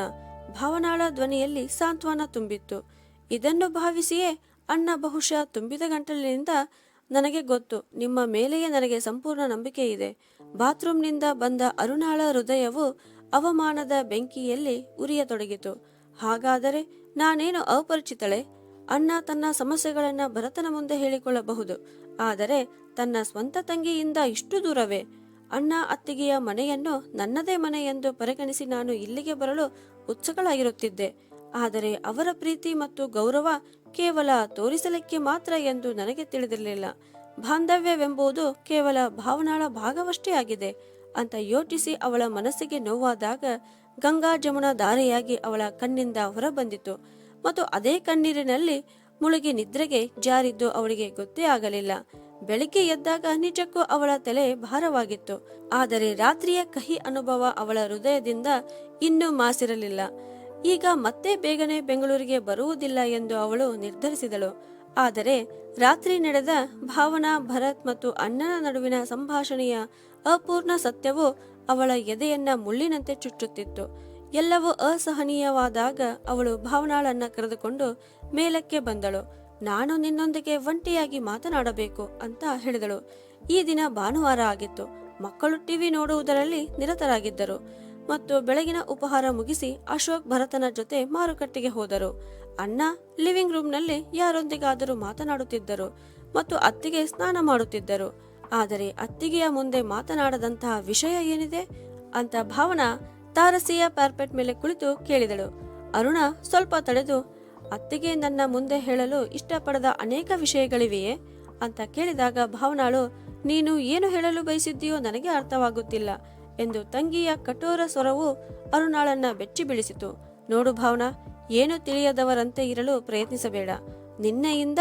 ಭಾವನಾಳ ಧ್ವನಿಯಲ್ಲಿ ಸಾಂತ್ವನ ತುಂಬಿತ್ತು. ಇದನ್ನು ಭಾವಿಸಿಯೇ ಅಣ್ಣ ಬಹುಶಃ ತುಂಬಿದ ಗಂಟಲಿನಿಂದ ನನಗೆ ಗೊತ್ತು, ನಿಮ್ಮ ಮೇಲೆಯೇ ನನಗೆ ಸಂಪೂರ್ಣ ನಂಬಿಕೆ ಇದೆ. ಬಾತ್ರೂಮ್ನಿಂದ ಬಂದ ಅರುಣಾಳ ಹೃದಯವು ಅವಮಾನದ ಬೆಂಕಿಯಲ್ಲಿ ಉರಿಯತೊಡಗಿತು. ಹಾಗಾದರೆ ನಾನೇನು ಅಪರಿಚಿತಳೆ? ಅಣ್ಣ ತನ್ನ ಸಮಸ್ಯೆಗಳನ್ನು ಭರತನ ಮುಂದೆ ಹೇಳಿಕೊಳ್ಳಬಹುದು, ಆದರೆ ತನ್ನ ಸ್ವಂತ ತಂಗಿಯಿಂದ ಇಷ್ಟು ದೂರವೇ? ಅಣ್ಣ ಅತ್ತಿಗೆಯ ಮನೆಯನ್ನು ನನ್ನದೇ ಮನೆ ಎಂದು ಪರಿಗಣಿಸಿ ನಾನು ಇಲ್ಲಿಗೆ ಬರಲು ಉತ್ಸುಕಳಾಗಿರುತ್ತಿದ್ದೆ ಆದರೆ ಅವರ ಪ್ರೀತಿ ಮತ್ತು ಗೌರವ ಕೇವಲ ತೋರಿಸಲಿಕ್ಕೆ ಮಾತ್ರ ಎಂದು ನನಗೆ ತಿಳಿದಿರಲಿಲ್ಲ. ಬಾಂಧವ್ಯವೆಂಬುದು ಕೇವಲ ಭಾವನಾಳ ಭಾಗವಷ್ಟೇ ಆಗಿದೆ ಅಂತ ಯೋಚಿಸಿ ಅವಳ ಮನಸ್ಸಿಗೆ ನೋವಾದಾಗ ಗಂಗಾ ಜಮುನಾ ಧಾರೆಯಾಗಿ ಅವಳ ಕಣ್ಣಿಂದ ಹೊರಬಂದಿತು. ಮತ್ತು ಅದೇ ಕಣ್ಣೀರಿನಲ್ಲಿ ಮುಳುಗಿ ನಿದ್ರೆಗೆ ಜಾರಿದ್ದು ಅವಳಿಗೆ ಗೊತ್ತೇ ಆಗಲಿಲ್ಲ. ಬೆಳಿಗ್ಗೆ ಎದ್ದಾಗ ನಿಜಕ್ಕೂ ಅವಳ ತಲೆ ಭಾರವಾಗಿತ್ತು. ಆದರೆ ರಾತ್ರಿಯ ಕಹಿ ಅನುಭವ ಅವಳ ಹೃದಯದಿಂದ ಇನ್ನೂ ಮಾಸಿರಲಿಲ್ಲ. ಈಗ ಮತ್ತೆ ಬೇಗನೆ ಬೆಂಗಳೂರಿಗೆ ಬರುವುದಿಲ್ಲ ಎಂದು ಅವಳು ನಿರ್ಧರಿಸಿದಳು. ಆದರೆ ರಾತ್ರಿ ನಡೆದ ಭಾವನಾ, ಭರತ್ ಮತ್ತು ಅಣ್ಣನ ನಡುವಿನ ಸಂಭಾಷಣೆಯ ಅಪೂರ್ಣ ಸತ್ಯವು ಅವಳ ಎದೆಯನ್ನ ಮುಳ್ಳಿನಂತೆ ಚುಚ್ಚುತ್ತಿತ್ತು. ಎಲ್ಲವೂ ಅಸಹನೀಯವಾದಾಗ ಅವಳು ಭಾವನಾಳನ್ನ ಕರೆದುಕೊಂಡು ಮೇಲಕ್ಕೆ ಬಂದಳು. ನಾನು ನಿನ್ನೊಂದಿಗೆ ಒಂಟಿಯಾಗಿ ಮಾತನಾಡಬೇಕು ಅಂತ ಹೇಳಿದಳು. ಈ ದಿನ ಭಾನುವಾರ ಆಗಿತ್ತು. ಮಕ್ಕಳು ಟಿವಿ ನೋಡುವುದರಲ್ಲಿ ನಿರತರಾಗಿದ್ದರು ಮತ್ತು ಬೆಳಗಿನ ಉಪಹಾರ ಮುಗಿಸಿ ಅಶೋಕ್ ಭರತನ ಜೊತೆ ಮಾರುಕಟ್ಟೆಗೆ ಹೋದರು. ಅಣ್ಣ ಲಿವಿಂಗ್ ರೂಮ್ನಲ್ಲಿ ಯಾರೊಂದಿಗಾದರೂ ಮಾತನಾಡುತ್ತಿದ್ದರು ಮತ್ತು ಅತ್ತಿಗೆ ಸ್ನಾನ ಮಾಡುತ್ತಿದ್ದರು. ಆದರೆ ಅತ್ತಿಗೆಯ ಮುಂದೆ ಮಾತನಾಡದಂತಹ ವಿಷಯ ಏನಿದೆ? ಅಂತ ಭಾವನಾ ತಾರಸಿಯ ಪಾರ್ಪೆಟ್ ಮೇಲೆ ಕುಳಿತು ಕೇಳಿದಳು. ಅರುಣ ಸ್ವಲ್ಪ ತಡೆದು, ಅತ್ತಿಗೆ ನನ್ನ ಮುಂದೆ ಹೇಳಲು ಇಷ್ಟಪಡದ ಅನೇಕ ವಿಷಯಗಳಿವೆಯೇ? ಅಂತ ಕೇಳಿದಾಗ ಭಾವನಾಳು, ನೀನು ಏನು ಹೇಳಲು ಬಯಸಿದ್ದೀಯೋ ನನಗೆ ಅರ್ಥವಾಗುತ್ತಿಲ್ಲ ಎಂದು ತಂಗಿಯ ಕಠೋರ ಸ್ವರವು ಅರುಣಾಳನ್ನ ಬೆಚ್ಚಿ ಬೀಳಿಸಿತು. ನೋಡು ಭಾವನಾ, ಏನು ತಿಳಿಯದವರಂತೆ ಇರಲು ಪ್ರಯತ್ನಿಸಬೇಡ. ನಿನ್ನೆಯಿಂದ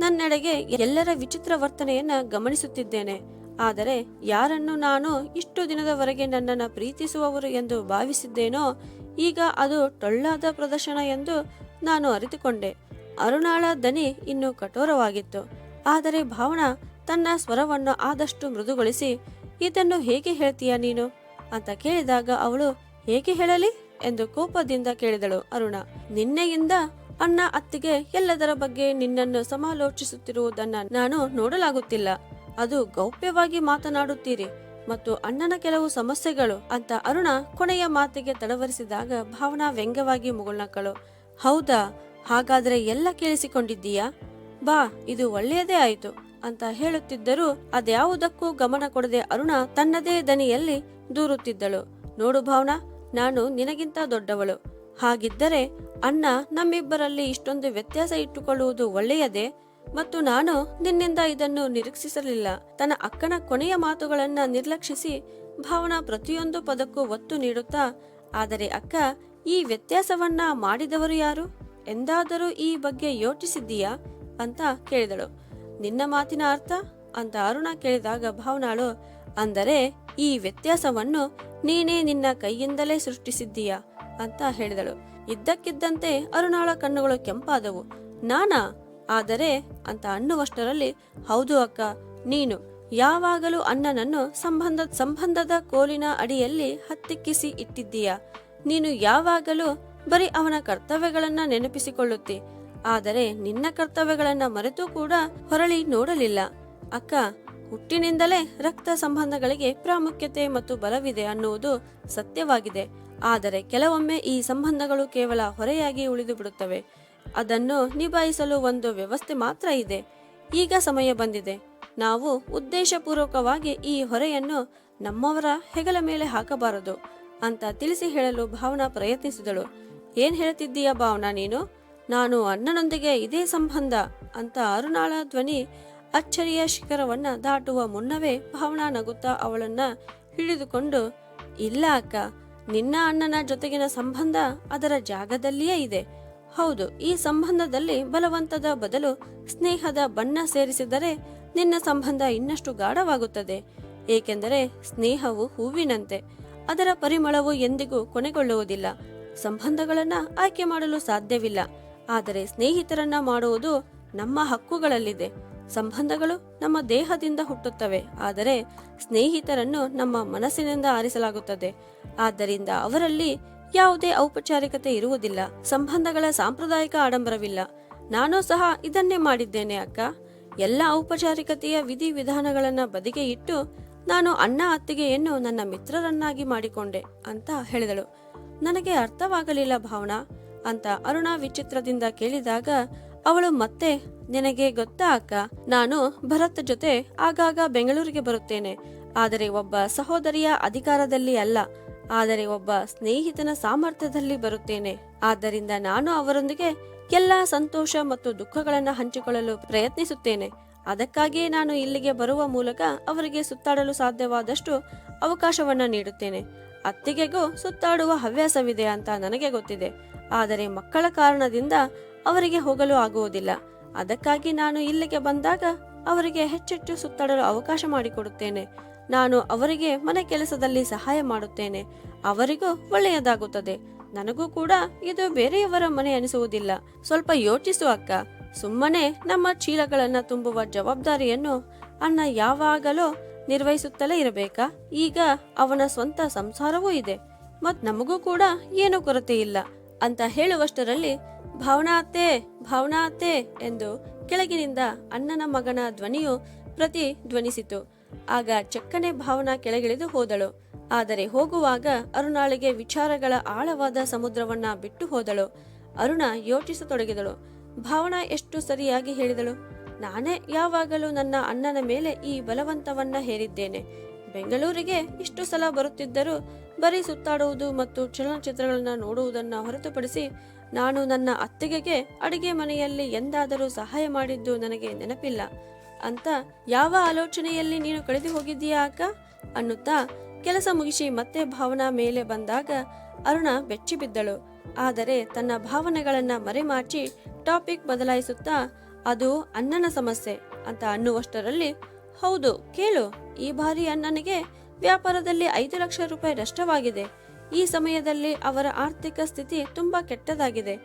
ನನ್ನೆಡೆಗೆ ಎಲ್ಲರ ವಿಚಿತ್ರ ವರ್ತನೆಯನ್ನ ಗಮನಿಸುತ್ತಿದ್ದೇನೆ. ಆದರೆ ಯಾರನ್ನು ನಾನು ಇಷ್ಟು ದಿನದವರೆಗೆ ನನ್ನನ್ನು ಪ್ರೀತಿಸುವವರು ಎಂದು ಭಾವಿಸಿದ್ದೇನೋ, ಈಗ ಅದು ಟೊಳ್ಳಾದ ಪ್ರದರ್ಶನ ಎಂದು ನಾನು ಅರಿತುಕೊಂಡೆ. ಅರುಣಾಳ ದನಿ ಇನ್ನೂ ಕಠೋರವಾಗಿತ್ತು. ಆದರೆ ಭಾವನಾ, ತನ್ನ ಸ್ವರವನ್ನು ಆದಷ್ಟು ಮೃದುಗೊಳಿಸಿ, ಇದನ್ನು ಹೇಗೆ ಹೇಳ್ತೀಯ ನೀನು? ಅಂತ ಕೇಳಿದಾಗ ಅವಳು, ಹೇಗೆ ಹೇಳಲಿ? ಎಂದು ಕೋಪದಿಂದ ಕೇಳಿದಳು ಅರುಣ. ನಿನ್ನೆಯಿಂದ ಅಣ್ಣ ಅತ್ತಿಗೆ ಎಲ್ಲದರ ಬಗ್ಗೆ ನಿನ್ನನ್ನು ಸಮಾಲೋಚಿಸುತ್ತಿರುವುದನ್ನ ನಾನು ನೋಡಲಾಗುತ್ತಿಲ್ಲ. ಅದು ಗೌಪ್ಯವಾಗಿ ಮಾತನಾಡುತ್ತೀರಿ. ಮತ್ತು ಅಣ್ಣನ ಕೆಲವು ಸಮಸ್ಯೆಗಳು ಅಂತ ಅರುಣ ಕೊನೆಯ ಮಾತಿಗೆ ತಡವರಿಸಿದಾಗ ಭಾವನಾ ವ್ಯಂಗ್ಯವಾಗಿ ಮುಗುಳ್ನಕ್ಕಳು. ಹೌದಾ, ಹಾಗಾದ್ರೆ ಎಲ್ಲ ಕೇಳಿಸಿಕೊಂಡಿದ್ದೀಯಾ? ಬಾ, ಇದು ಒಳ್ಳೆಯದೇ ಆಯಿತು, ಅಂತ ಹೇಳುತ್ತಿದ್ದರೂ ಅದ್ಯಾವುದಕ್ಕೂ ಗಮನ ಕೊಡದೆ ಅರುಣ ತನ್ನದೇ ದನಿಯಲ್ಲಿ ದೂರುತ್ತಿದ್ದಳು. ನೋಡು ಭಾವನಾ, ನಾನು ನಿನಗಿಂತ ದೊಡ್ಡವಳು. ಹಾಗಿದ್ದರೆ ಅಣ್ಣ ನಮ್ಮಿಬ್ಬರಲ್ಲಿ ಇಷ್ಟೊಂದು ವ್ಯತ್ಯಾಸ ಇಟ್ಟುಕೊಳ್ಳುವುದು ಒಳ್ಳೆಯದೇ? ಮತ್ತು ನಾನು ನಿನ್ನಿಂದ ಇದನ್ನು ನಿರೀಕ್ಷಿಸಲಿಲ್ಲ. ತನ್ನ ಅಕ್ಕನ ಕೊನೆಯ ಮಾತುಗಳನ್ನ ನಿರ್ಲಕ್ಷಿಸಿ ಭಾವನಾ ಪ್ರತಿಯೊಂದು ಪದಕ್ಕೂ ಒತ್ತು ನೀಡುತ್ತಾ, ಆದರೆ ಅಕ್ಕ, ಈ ವ್ಯತ್ಯಾಸವನ್ನ ಮಾಡಿದವರು ಯಾರು? ಎಂದಾದರೂ ಈ ಬಗ್ಗೆ ಯೋಚಿಸಿದ್ದೀಯಾ? ಅಂತ ಕೇಳಿದಳು. ನಿನ್ನ ಮಾತಿನ ಅರ್ಥ? ಅಂತ ಅರುಣ ಕೇಳಿದಾಗ ಭಾವನಾಳು, ಅಂದರೆ ಈ ವ್ಯತ್ಯಾಸವನ್ನು ನೀನೇ ನಿನ್ನ ಕೈಯಿಂದಲೇ ಸೃಷ್ಟಿಸಿದ್ದೀಯಾ? ಅಂತ ಹೇಳಿದಳು. ಇದ್ದಕ್ಕಿದ್ದಂತೆ ಅರುಣಾಳ ಕಣ್ಣುಗಳು ಕೆಂಪಾದವು. ನಾನಾ? ಆದರೆ ಅಂತ ಅನ್ನುವಷ್ಟರಲ್ಲಿ, ಹೌದು ಅಕ್ಕ, ನೀನು ಯಾವಾಗಲೂ ಅಣ್ಣನನ್ನು ಸಂಬಂಧ, ಸಂಬಂಧದ ಕೋಲಿನ ಅಡಿಯಲ್ಲಿ ಹತ್ತಿಕ್ಕಿಸಿ ಇಟ್ಟಿದ್ದೀಯ? ನೀನು ಯಾವಾಗಲೂ ಬರೀ ಅವನ ಕರ್ತವ್ಯಗಳನ್ನ ನೆನಪಿಸಿಕೊಳ್ಳುತ್ತಿ, ಆದರೆ ನಿನ್ನ ಕರ್ತವ್ಯಗಳನ್ನ ಮರೆತು ಕೂಡ ಹೊರಳಿ ನೋಡಲಿಲ್ಲ. ಅಕ್ಕ, ಹುಟ್ಟಿನಿಂದಲೇ ರಕ್ತ ಸಂಬಂಧಗಳಿಗೆ ಪ್ರಾಮುಖ್ಯತೆ ಮತ್ತು ಬಲವಿದೆ ಅನ್ನುವುದು ಸತ್ಯವಾಗಿದೆ. ಆದರೆ ಕೆಲವೊಮ್ಮೆ ಈ ಸಂಬಂಧಗಳು ಕೇವಲ ಹೊರೆಯಾಗಿ ಉಳಿದು ಬಿಡುತ್ತವೆ. ಅದನ್ನು ನಿಭಾಯಿಸಲು ಒಂದು ವ್ಯವಸ್ಥೆ ಮಾತ್ರ ಇದೆ. ಈಗ ಸಮಯ ಬಂದಿದೆ. ನಾವು ಉದ್ದೇಶಪೂರ್ವಕವಾಗಿ ಈ ಹೊರೆಯನ್ನು ನಮ್ಮವರ ಹೆಗಲ ಮೇಲೆ ಹಾಕಬಾರದು ಅಂತ ತಿಳಿಸಿ ಹೇಳಲು ಭಾವನಾ ಪ್ರಯತ್ನಿಸಿದಳು. ಏನ್ ಹೇಳ್ತಿದ್ದೀಯ ಭಾವನಾ ನೀನು? ನಾನು ಅಣ್ಣನೊಂದಿಗೆ ಇದೇ ಸಂಬಂಧ ಅಂತ ಅರುಣಾಳ ಧ್ವನಿ ಅಚ್ಚರಿಯ ಶಿಖರವನ್ನ ದಾಟುವ ಮುನ್ನವೇ ಭಾವನಾ ನಗುತ್ತಾ ಅವಳನ್ನ ಹಿಡಿದುಕೊಂಡು, ಇಲ್ಲ ಅಕ್ಕ, ನಿನ್ನ ಅಣ್ಣನ ಜೊತೆಗಿನ ಸಂಬಂಧ ಅದರ ಜಾಗದಲ್ಲಿಯೇ ಇದೆ. ಹೌದು, ಈ ಸಂಬಂಧದಲ್ಲಿ ಬಲವಂತದ ಬದಲು ಸ್ನೇಹದ ಬಣ್ಣ ಸೇರಿಸಿದರೆ ನಿನ್ನ ಸಂಬಂಧ ಇನ್ನಷ್ಟು ಗಾಢವಾಗುತ್ತದೆ. ಏಕೆಂದರೆ ಸ್ನೇಹವು ಹೂವಿನಂತೆ, ಅದರ ಪರಿಮಳವು ಎಂದಿಗೂ ಕೊನೆಗೊಳ್ಳುವುದಿಲ್ಲ. ಸಂಬಂಧಗಳನ್ನ ಆಯ್ಕೆ ಮಾಡಲು ಸಾಧ್ಯವಿಲ್ಲ. ಆದರೆ ಸ್ನೇಹಿತರನ್ನ ಮಾಡುವುದು ನಮ್ಮ ಹಕ್ಕುಗಳಲ್ಲಿದೆ. ಸಂಬಂಧಗಳು ನಮ್ಮ ದೇಹದಿಂದ ಹುಟ್ಟುತ್ತವೆ, ಆದರೆ ಸ್ನೇಹಿತರನ್ನು ನಮ್ಮ ಮನಸ್ಸಿನಿಂದ ಆರಿಸಲಾಗುತ್ತದೆ. ಆದ್ದರಿಂದ ಅವರಲ್ಲಿ ಯಾವುದೇ ಔಪಚಾರಿಕತೆ ಇರುವುದಿಲ್ಲ. ಸಂಬಂಧಗಳ ಸಾಂಪ್ರದಾಯಿಕ ಆಡಂಬರವಿಲ್ಲ. ನಾನು ಸಹ ಇದನ್ನೇ ಮಾಡಿದ್ದೇನೆ ಅಕ್ಕ. ಎಲ್ಲ ಔಪಚಾರಿಕತೆಯ ವಿಧಿವಿಧಾನಗಳನ್ನ ಬದಿಗೆ ಇಟ್ಟು ನಾನು ಅಣ್ಣ ಅತ್ತಿಗೆಯನ್ನು ನನ್ನ ಮಿತ್ರರನ್ನಾಗಿ ಮಾಡಿಕೊಂಡೆ ಅಂತ ಹೇಳಿದಳು. ನನಗೆ ಅರ್ಥವಾಗಲಿಲ್ಲ ಭಾವನಾ ಅಂತ ಅರುಣಾ ವಿಚಿತ್ರದಿಂದ ಕೇಳಿದಾಗ ಅವಳು ಮತ್ತೆ, ನಿನಗೆ ಗೊತ್ತಾ ಅಕ್ಕ? ನಾನು ಭರತ್ ಜೊತೆ ಆಗಾಗ ಬೆಂಗಳೂರಿಗೆ ಬರುತ್ತೇನೆ. ಆದರೆ ಒಬ್ಬ ಸಹೋದರಿಯ ಅಧಿಕಾರದಲ್ಲಿ ಅಲ್ಲ. ಆದರೆ ಒಬ್ಬ ಸ್ನೇಹಿತನ ಸಾಮರ್ಥ್ಯದಲ್ಲಿ ಬರುತ್ತೇನೆ. ಆದ್ದರಿಂದ ನಾನು ಅವರೊಂದಿಗೆ ಎಲ್ಲ ಸಂತೋಷ ಮತ್ತು ದುಃಖಗಳನ್ನು ಹಂಚಿಕೊಳ್ಳಲು ಪ್ರಯತ್ನಿಸುತ್ತೇನೆ. ಅದಕ್ಕಾಗಿಯೇ ನಾನು ಇಲ್ಲಿಗೆ ಬರುವ ಮೂಲಕ ಅವರಿಗೆ ಸುತ್ತಾಡಲು ಸಾಧ್ಯವಾದಷ್ಟು ಅವಕಾಶವನ್ನು ನೀಡುತ್ತೇನೆ. ಅತ್ತಿಗೆಗೂ ಸುತ್ತಾಡುವ ಹವ್ಯಾಸವಿದೆ ಅಂತ ನನಗೆ ಗೊತ್ತಿದೆ. ಆದರೆ ಮಕ್ಕಳ ಕಾರಣದಿಂದ ಅವರಿಗೆ ಹೋಗಲು ಆಗುವುದಿಲ್ಲ. ಅದಕ್ಕಾಗಿ ನಾನು ಇಲ್ಲಿಗೆ ಬಂದಾಗ ಅವರಿಗೆ ಹೆಚ್ಚೆಚ್ಚು ಸುತ್ತಾಡಲು ಅವಕಾಶ ಮಾಡಿಕೊಡುತ್ತೇನೆ. ನಾನು ಅವರಿಗೆ ಮನೆ ಕೆಲಸದಲ್ಲಿ ಸಹಾಯ ಮಾಡುತ್ತೇನೆ. ಅವರಿಗೂ ಒಳ್ಳೆಯದಾಗುತ್ತದೆ. ನನಗೂ ಕೂಡ ಇದು ಬೇರೆಯವರ ಮನೆ ಅನಿಸುವುದಿಲ್ಲ. ಸ್ವಲ್ಪ ಯೋಚಿಸು ಅಕ್ಕ. ಸುಮ್ಮನೆ ನಮ್ಮ ಚೀಲಗಳನ್ನ ತುಂಬುವ ಜವಾಬ್ದಾರಿಯನ್ನು ಅಣ್ಣ ಯಾವಾಗಲೂ ನಿರ್ವಹಿಸುತ್ತಲೇ ಇರಬೇಕಾ? ಈಗ ಅವನ ಸ್ವಂತ ಸಂಸಾರವೂ ಇದೆ. ಮತ್ ನಮಗೂ ಕೂಡ ಏನೂ ಕೊರತೆ ಇಲ್ಲ ಅಂತ ಹೇಳುವಷ್ಟರಲ್ಲಿ ಭಾವನಾತೆ ಭಾವನಾತೆ ಎಂದು ಕೆಳಗಿನಿಂದ ಅಣ್ಣನ ಮಗನ ಧ್ವನಿಯು ಪ್ರತಿ ಧ್ವನಿಸಿತು ಆಗ ಚಕ್ಕನೆ ಭಾವನಾ ಕೆಳಗಿಳಿದು ಹೋದಳು. ಆದರೆ ಹೋಗುವಾಗ ಅರುಣಾಳಿಗೆ ವಿಚಾರಗಳ ಆಳವಾದ ಸಮುದ್ರವನ್ನ ಬಿಟ್ಟು ಹೋದಳು. ಅರುಣ ಯೋಚಿಸತೊಡಗಿದಳು. ಭಾವನಾ ಎಷ್ಟು ಸರಿಯಾಗಿ ಹೇಳಿದಳು? ನಾನೇ ಯಾವಾಗಲೂ ನನ್ನ ಅಣ್ಣನ ಮೇಲೆ ಈ ಬಲವಂತವನ್ನ ಹೇರಿದ್ದೇನೆ. ಬೆಂಗಳೂರಿಗೆ ಇಷ್ಟು ಸಲ ಬರುತ್ತಿದ್ದರೂ ಬರೀ ಸುತ್ತಾಡುವುದು ಮತ್ತು ಚಲನಚಿತ್ರಗಳನ್ನ ನೋಡುವುದನ್ನ ಹೊರತುಪಡಿಸಿ ನಾನು ನನ್ನ ಅತ್ತಿಗೆಗೆ ಅಡಿಗೆ ಮನೆಯಲ್ಲಿ ಎಂದಾದರೂ ಸಹಾಯ ಮಾಡಿದ್ದು ನನಗೆ ನೆನಪಿಲ್ಲ. ಅಂತ ಯಾವ ಆಲೋಚನೆಯಲ್ಲಿ ನೀನು ಕಳೆದು ಹೋಗಿದ್ದೀಯಾ ಅಕ್ಕ? ಅನ್ನುತ್ತಾ ಕೆಲಸ ಮುಗಿಸಿ ಮತ್ತೆ ಭಾವನಾ ಮೇಲೆ ಬಂದಾಗ ಅರುಣ ಬೆಚ್ಚಿಬಿದ್ದಳು ಆದರೆ ತನ್ನ ಭಾವನೆಗಳನ್ನ ಮರೆಮಾಚಿ ಟಾಪಿಕ್ ಬದಲಾಯಿಸುತ್ತಾ, ಅದು ಅಣ್ಣನ ಸಮಸ್ಯೆ ಅಂತ ಅನ್ನುವಷ್ಟರಲ್ಲಿ, ಹೌದು, ಕೇಳು, ಈ ಬಾರಿ ಅಣ್ಣನಿಗೆ ವ್ಯಾಪಾರದಲ್ಲಿ ಐದು ಲಕ್ಷ ರೂಪಾಯಿ ನಷ್ಟವಾಗಿದೆ. ಈ ಸಮಯದಲ್ಲಿ ಅವರ ಆರ್ಥಿಕ ಸ್ಥಿತಿ ತುಂಬಾ ಕೆಟ್ಟದಾಗಿದೆ.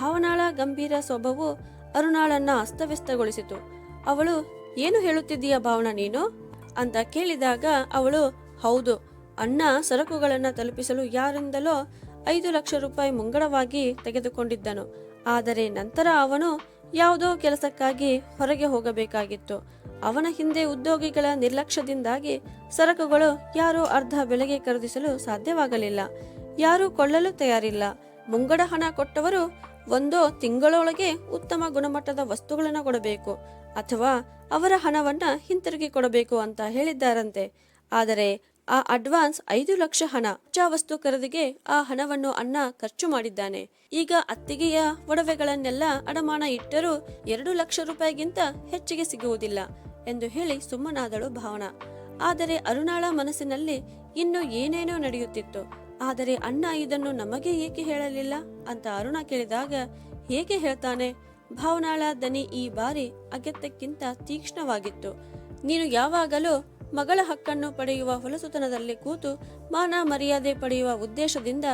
ಭಾವನಾಳ ಗಂಭೀರ ಸ್ವಭಾವವು ಅರುಣಾಳನ್ನ ಅಸ್ತವ್ಯಸ್ತಗೊಳಿಸಿತು. ಅವಳು, ಏನು ಹೇಳುತ್ತಿದ್ದೀಯ ಭಾವನ ನೀನು? ಅಂತ ಕೇಳಿದಾಗ ಅವಳು, ಹೌದು, ಅಣ್ಣ ಸರಕುಗಳನ್ನು ತಲುಪಿಸಲು ಯಾರಿಂದಲೋ ಐದು ಲಕ್ಷ ರೂಪಾಯಿ ಮುಂಗಡವಾಗಿ ತೆಗೆದುಕೊಂಡಿದ್ದನು. ಆದರೆ ನಂತರ ಅವನು ಯಾವುದೋ ಕೆಲಸಕ್ಕಾಗಿ ಹೊರಗೆ ಹೋಗಬೇಕಾಗಿತ್ತು. ಅವನ ಹಿಂದೆ ಉದ್ಯೋಗಿಗಳ ನಿರ್ಲಕ್ಷ್ಯದಿಂದಾಗಿ ಸರಕುಗಳು ಯಾರೂ ಅರ್ಧ ಬೆಲೆಗೆ ಖರೀದಿಸಲು ಸಾಧ್ಯವಾಗಲಿಲ್ಲ. ಯಾರೂ ಕೊಳ್ಳಲು ತಯಾರಿಲ್ಲ. ಮುಂಗಡ ಹಣ ಕೊಟ್ಟವರು ಒಂದೋ ತಿಂಗಳೊಳಗೆ ಉತ್ತಮ ಗುಣಮಟ್ಟದ ವಸ್ತುಗಳನ್ನು ಕೊಡಬೇಕು. ಅಥವಾ ಅವರ ಹಣವನ್ನ ಹಿಂತಿರುಗಿ ಕೊಡಬೇಕು ಅಂತ ಹೇಳಿದ್ದಾರಂತೆ. ಆದರೆ ಆ ಅಡ್ವಾನ್ಸ್ ಐದು ಲಕ್ಷ ಹಣ ವಸ್ತು ಖರೀದಿಗೆ ಆ ಹಣವನ್ನು ಅಣ್ಣ ಖರ್ಚು ಮಾಡಿದ್ದಾನೆ. ಈಗ ಅತ್ತಿಗೆಯ ಒಡವೆಗಳನ್ನೆಲ್ಲ ಅಡಮಾನ ಇಟ್ಟರೂ ಎರಡು ಲಕ್ಷ ರೂಪಾಯಿಗಿಂತ ಹೆಚ್ಚಿಗೆ ಸಿಗುವುದಿಲ್ಲ ಎಂದು ಹೇಳಿ ಸುಮ್ಮನಾದಳು ಭಾವನಾ. ಆದರೆ ಅರುಣಾಳ ಮನಸ್ಸಿನಲ್ಲಿ ಇನ್ನು ಏನೇನೋ ನಡೆಯುತ್ತಿತ್ತು. ಆದರೆ ಅಣ್ಣ ಇದನ್ನು ನಮಗೆ ಏಕೆ ಹೇಳಲಿಲ್ಲ ಅಂತ ಅರುಣ ಕೇಳಿದಾಗ, ಹೇಗೆ ಹೇಳ್ತಾನೆ? ಭಾವನಾಳ ದನಿ ಈ ಬಾರಿ ಅಗತ್ಯಕ್ಕಿಂತ ತೀಕ್ಷ್ಣವಾಗಿತ್ತು. ನೀನು ಯಾವಾಗಲೂ ಮಗಳ ಹಕ್ಕನ್ನು ಪಡೆಯುವ ಹೊಲಸುತನದಲ್ಲಿ ಕೂತು ಮಾನ ಮರ್ಯಾದೆ ಪಡೆಯುವ ಉದ್ದೇಶದಿಂದ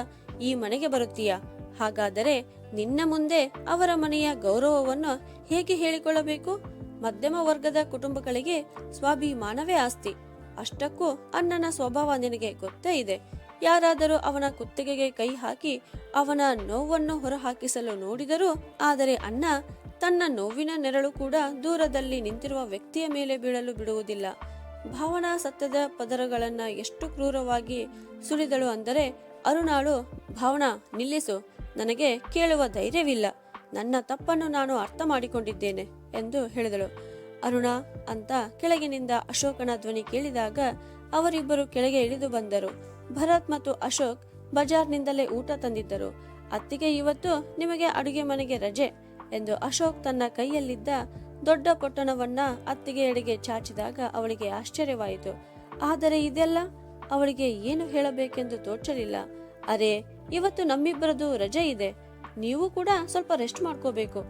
ಈ ಮನೆಗೆ ಬರುತ್ತೀಯ? ಹಾಗಾದರೆ ನಿನ್ನ ಮುಂದೆ ಅವರ ಮನೆಯ ಗೌರವವನ್ನು ಹೇಗೆ ಹೇಳಿಕೊಳ್ಳಬೇಕು? ಮಧ್ಯಮ ವರ್ಗದ ಕುಟುಂಬಗಳಿಗೆ ಸ್ವಾಭಿಮಾನವೇ ಆಸ್ತಿ. ಅಷ್ಟಕ್ಕೂ ಅಣ್ಣನ ಸ್ವಭಾವ ನಿನಗೆ ಗೊತ್ತೇ ಇದೆ. ಯಾರಾದರೂ ಅವನ ಕುತ್ತಿಗೆಗೆ ಕೈ ಹಾಕಿ ಅವನ ನೋವನ್ನು ಹೊರಹಾಕಿಸಲು ನೋಡಿದರು, ಆದರೆ ಅಣ್ಣ ತನ್ನ ನೋವಿನ ನೆರಳು ಕೂಡ ದೂರದಲ್ಲಿ ನಿಂತಿರುವ ವ್ಯಕ್ತಿಯ ಮೇಲೆ ಬೀಳಲು ಬಿಡುವುದಿಲ್ಲ. ಭಾವನಾ ಸತ್ಯದ ಪದರಗಳನ್ನು ಎಷ್ಟು ಕ್ರೂರವಾಗಿ ಸುಳಿದಳು ಅಂದರೆ, ಅರುಣಾಳು, ಭಾವನಾ, ನಿಲ್ಲಿಸು, ನನಗೆ ಕೇಳುವ ಧೈರ್ಯವಿಲ್ಲ. ನನ್ನ ತಪ್ಪನ್ನು ನಾನು ಅರ್ಥ ಮಾಡಿಕೊಂಡಿದ್ದೇನೆ ಎಂದು ಹೇಳಿದಳು. ಅರುಣ ಅಂತ ಕೆಳಗಿನಿಂದ ಅಶೋಕನ ಧ್ವನಿ ಕೇಳಿದಾಗ ಅವರಿಬ್ಬರು ಕೆಳಗೆ ಇಳಿದು ಬಂದರು. ಭರತ್ ಮತ್ತು ಅಶೋಕ್ ಬಜಾರ್ನಿಂದಲೇ ಊಟ ತಂದಿದ್ದರು. ಅತ್ತಿಗೆ ಇವತ್ತು ನಿಮಗೆ ಅಡುಗೆ ಮನೆಗೆ ರಜೆ ಎಂದು ಅಶೋಕ್ ತನ್ನ ಕೈಯಲ್ಲಿದ್ದ ದೊಡ್ಡ ಪೊಟ್ಟಣವನ್ನ ಅತ್ತಿಗೆ ಎಡೆಗೆ ಚಾಚಿದಾಗ ಅವಳಿಗೆ ಆಶ್ಚರ್ಯವಾಯಿತು. ಆದರೆ ಇದೆಲ್ಲ ಅವಳಿಗೆ ಏನು ಹೇಳಬೇಕೆಂದು ತೋಚಲಿಲ್ಲ. ಅರೆ, ಇವತ್ತು ನಮ್ಮಿಬ್ಬರದು ರಜೆ ಇದೆ. ನೀವು ಕೂಡ ಸ್ವಲ್ಪ ರೆಸ್ಟ್ ಮಾಡ್ಕೋಬೇಕು.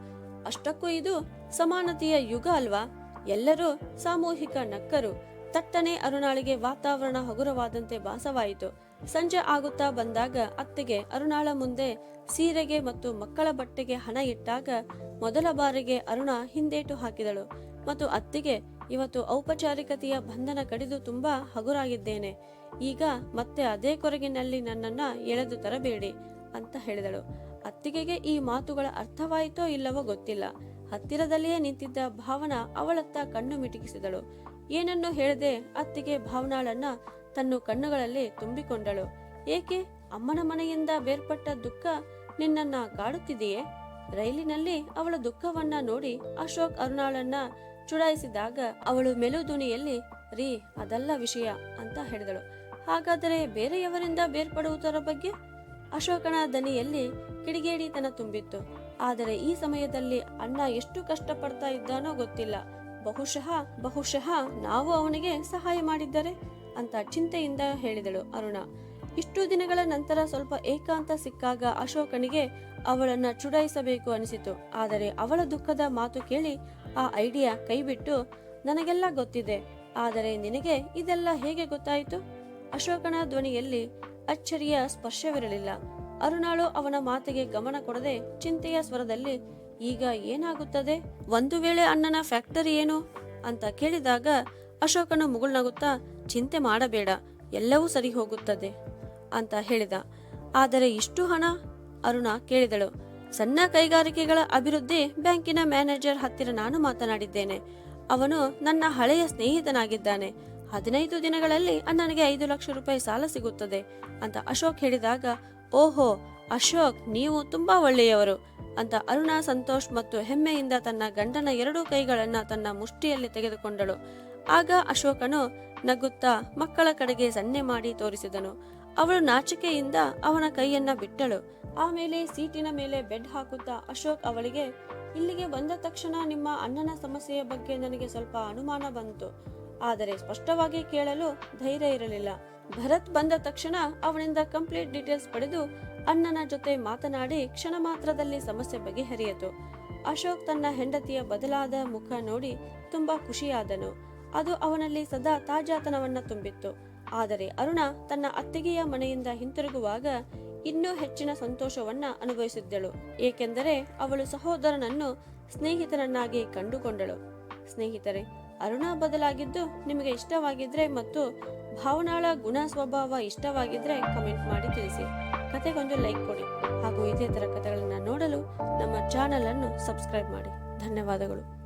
ಅಷ್ಟಕ್ಕೂ ಇದು ಸಮಾನತೆಯ ಯುಗ ಅಲ್ವಾ? ಎಲ್ಲರೂ ಸಾಮೂಹಿಕ ನಕ್ಕರು. ತಟ್ಟನೆ ಅರುಣಾಳಿಗೆ ವಾತಾವರಣ ಹಗುರವಾದಂತೆ ಭಾಸವಾಯಿತು. ಸಂಜೆ ಆಗುತ್ತಾ ಬಂದಾಗ ಅತ್ತೆಗೆ ಅರುಣಾಳ ಮುಂದೆ ಸೀರೆಗೆ ಮತ್ತು ಮಕ್ಕಳ ಬಟ್ಟೆಗೆ ಹಣ ಇಟ್ಟಾಗ ಮೊದಲ ಬಾರಿಗೆ ಅರುಣ ಹಿಂದೇಟು ಹಾಕಿದಳು ಮತ್ತು ಅತ್ತಿಗೆ, ಇವತ್ತು ಔಪಚಾರಿಕತೆಯ ಬಂಧನ ಕಡಿದು ತುಂಬಾ ಹಗುರಾಗಿದ್ದೇನೆ. ಈಗ ಮತ್ತೆ ಅದೇ ಕೊರಗಿನಲ್ಲಿ ನನ್ನನ್ನ ಎಳೆದು ತರಬೇಡಿ ಅಂತ ಹೇಳಿದಳು. ಅತ್ತಿಗೆಗೆ ಈ ಮಾತುಗಳ ಅರ್ಥವಾಯಿತೋ ಇಲ್ಲವೋ ಗೊತ್ತಿಲ್ಲ. ಹತ್ತಿರದಲ್ಲಿಯೇ ನಿಂತಿದ್ದ ಭಾವನ ಅವಳತ್ತ ಕಣ್ಣು ಮಿಟುಕಿಸಿದಳು. ಏನನ್ನು ಹೇಳದೆ ಅತ್ತಿಗೆ ಭಾವನಾಳನ್ನ ತನ್ನ ಕಣ್ಣುಗಳಲ್ಲಿ ತುಂಬಿಕೊಂಡಳು. ಏಕೆ? ಅಮ್ಮನ ಮನೆಯಿಂದ ಬೇರ್ಪಟ್ಟ ದುಃಖ ನಿನ್ನನ್ನ ಕಾಡುತ್ತಿದೆಯೇ? ರೈಲಿನಲ್ಲಿ ಅವಳ ದುಃಖವನ್ನ ನೋಡಿ ಅಶೋಕ್ ಅರುಣಾಳನ್ನ ಚುಡಾಯಿಸಿದಾಗ ಅವಳು ಮೆಲುದುನಿಯಲ್ಲಿ ರೀ, ಅದಲ್ಲ ವಿಷಯ ಅಂತ ಹೇಳಿದಳು. ಹಾಗಾದರೆ ಬೇರೆಯವರಿಂದ ಬೇರ್ಪಡುವುದರ ಬಗ್ಗೆ? ಅಶೋಕನ ದನಿಯಲ್ಲಿ ಕಿಡಿಗೇಡಿತನ ತುಂಬಿತ್ತು. ಆದರೆ ಈ ಸಮಯದಲ್ಲಿ ಅಣ್ಣ ಎಷ್ಟು ಕಷ್ಟಪಡ್ತಾ ಇದ್ದಾನೋ ಗೊತ್ತಿಲ್ಲ. ಬಹುಶಃ ಬಹುಶಃ ನಾವು ಅವನಿಗೆ ಸಹಾಯ ಮಾಡಿದ್ದರೆ? ಅಂತ ಚಿಂತೆಯಿಂದ ಹೇಳಿದಳು ಅರುಣ. ಇಷ್ಟು ದಿನಗಳ ನಂತರ ಸ್ವಲ್ಪ ಏಕಾಂತ ಸಿಕ್ಕಾಗ ಅಶೋಕನಿಗೆ ಅವಳನ್ನ ಚುಡಾಯಿಸಬೇಕು ಅನಿಸಿತು. ಆದರೆ ಅವಳ ದುಃಖದ ಮಾತು ಕೇಳಿ ಆ ಐಡಿಯಾ ಕೈಬಿಟ್ಟು, ನನಗೆಲ್ಲ ಗೊತ್ತಿದೆ, ಆದರೆ ನಿನಗೆ ಇದೆಲ್ಲ ಹೇಗೆ ಗೊತ್ತಾಯಿತು? ಅಶೋಕನ ಧ್ವನಿಯಲ್ಲಿ ಅಚ್ಚರಿಯ ಸ್ಪರ್ಶವಿರಲಿಲ್ಲ. ಅರುಣಾಳು ಅವನ ಮಾತಿಗೆ ಗಮನ ಕೊಡದೆ ಚಿಂತೆಯ ಸ್ವರದಲ್ಲಿ ಈಗ ಏನಾಗುತ್ತದೆ? ಒಂದು ವೇಳೆ ಅಣ್ಣನ ಫ್ಯಾಕ್ಟರಿ ಏನು? ಅಂತ ಕೇಳಿದಾಗ ಅಶೋಕನು ಮುಗುಳ್ನಗುತ್ತಾ, ಚಿಂತೆ ಮಾಡಬೇಡ, ಎಲ್ಲವೂ ಸರಿ ಹೋಗುತ್ತದೆ ಅಂತ ಹೇಳಿದ. ಆದರೆ ಇಷ್ಟು ಹಣ? ಅರುಣ ಕೇಳಿದಳು. ಸಣ್ಣ ಕೈಗಾರಿಕೆಗಳ ಅಭಿವೃದ್ಧಿ ಬ್ಯಾಂಕಿನ ಮ್ಯಾನೇಜರ್ ಹತ್ತಿರ ನಾನು ಮಾತನಾಡಿದ್ದೇನೆ. ಅವನು ನನ್ನ ಹಳೆಯ ಸ್ನೇಹಿತನಾಗಿದ್ದಾನೆ. ಹದಿನೈದು ದಿನಗಳಲ್ಲಿ ಅಣ್ಣನಿಗೆ ಐದು ಲಕ್ಷ ರೂಪಾಯಿ ಸಾಲ ಸಿಗುತ್ತದೆ ಅಂತ ಅಶೋಕ್ ಹೇಳಿದಾಗ, ಓಹೋ, ಅಶೋಕ್, ನೀವು ತುಂಬಾ ಒಳ್ಳೆಯವರು. ಅಂತ ಅರುಣಾ ಸಂತೋಷ್ ಮತ್ತು ಹೆಮ್ಮೆಯಿಂದ ತನ್ನ ಗಂಡನ ಎರಡೂ ಕೈಗಳನ್ನ ತನ್ನ ಮುಷ್ಟಿಯಲ್ಲಿ ತೆಗೆದುಕೊಂಡಳು. ಆಗ ಅಶೋಕನು ನಗುತ್ತಾ ಮಕ್ಕಳ ಕಡೆಗೆ ಸನ್ನೆ ಮಾಡಿ ತೋರಿಸಿದನು. ಅವಳು ನಾಚಿಕೆಯಿಂದ ಅವನ ಕೈಯನ್ನ ಬಿಟ್ಟಳು. ಆಮೇಲೆ ಸೀಟಿನ ಮೇಲೆ ಬೆಡ್ ಹಾಕುತ್ತಾ ಅಶೋಕ್ ಅವಳಿಗೆ, ಇಲ್ಲಿಗೆ ಬಂದ ತಕ್ಷಣ ನಿಮ್ಮ ಅಣ್ಣನ ಸಮಸ್ಯೆಯ ಬಗ್ಗೆ ನನಗೆ ಸ್ವಲ್ಪ ಅನುಮಾನ ಬಂತು. ಆದರೆ ಸ್ಪಷ್ಟವಾಗಿ ಕೇಳಲು ಧೈರ್ಯ ಇರಲಿಲ್ಲ. ಭರತ್ ಬಂದ ತಕ್ಷಣ ಅವನಿಂದ ಕಂಪ್ಲೀಟ್ ಡೀಟೇಲ್ಸ್ ಪಡೆದು ಅಣ್ಣನ ಜೊತೆ ಮಾತನಾಡಿ ಕ್ಷಣ ಮಾತ್ರದಲ್ಲಿ ಸಮಸ್ಯೆ ಬಗೆಹರಿಯಿತು. ಅಶೋಕ್ ತನ್ನ ಹೆಂಡತಿಯ ಬದಲಾದ ಮುಖ ನೋಡಿ ತುಂಬಾ ಖುಷಿಯಾದನು. ಅದು ಅವನಲ್ಲಿ ಸದಾ ತಾಜಾತನವನ್ನ ತುಂಬಿತ್ತು. ಆದರೆ ಅರುಣ ತನ್ನ ಅತ್ತಿಗೆಯ ಮನೆಯಿಂದ ಹಿಂತಿರುಗುವಾಗ ಇನ್ನೂ ಹೆಚ್ಚಿನ ಸಂತೋಷವನ್ನ ಅನುಭವಿಸಿದ್ದಳು. ಏಕೆಂದರೆ ಅವಳು ಸಹೋದರನನ್ನು ಸ್ನೇಹಿತನನ್ನಾಗಿ ಕಂಡುಕೊಂಡಳು. ಸ್ನೇಹಿತರೆ, ಅರುಣ ಬದಲಾಗಿದ್ದು ನಿಮಗೆ ಇಷ್ಟವಾಗಿದ್ರೆ ಮತ್ತು ಭಾವನಾಳ ಗುಣ ಸ್ವಭಾವ ಇಷ್ಟವಾಗಿದ್ರೆ ಕಮೆಂಟ್ ಮಾಡಿ ತಿಳಿಸಿ. ಕತೆಗೊಂದು ಲೈಕ್ ಕೊಡಿ ಹಾಗೂ ಇದೇ ತರ ಕಥೆಗಳನ್ನ ನೋಡಲು ನಮ್ಮ ಚಾನೆಲ್ ಅನ್ನು ಸಬ್ಸ್ಕ್ರೈಬ್ ಮಾಡಿ. ಧನ್ಯವಾದಗಳು.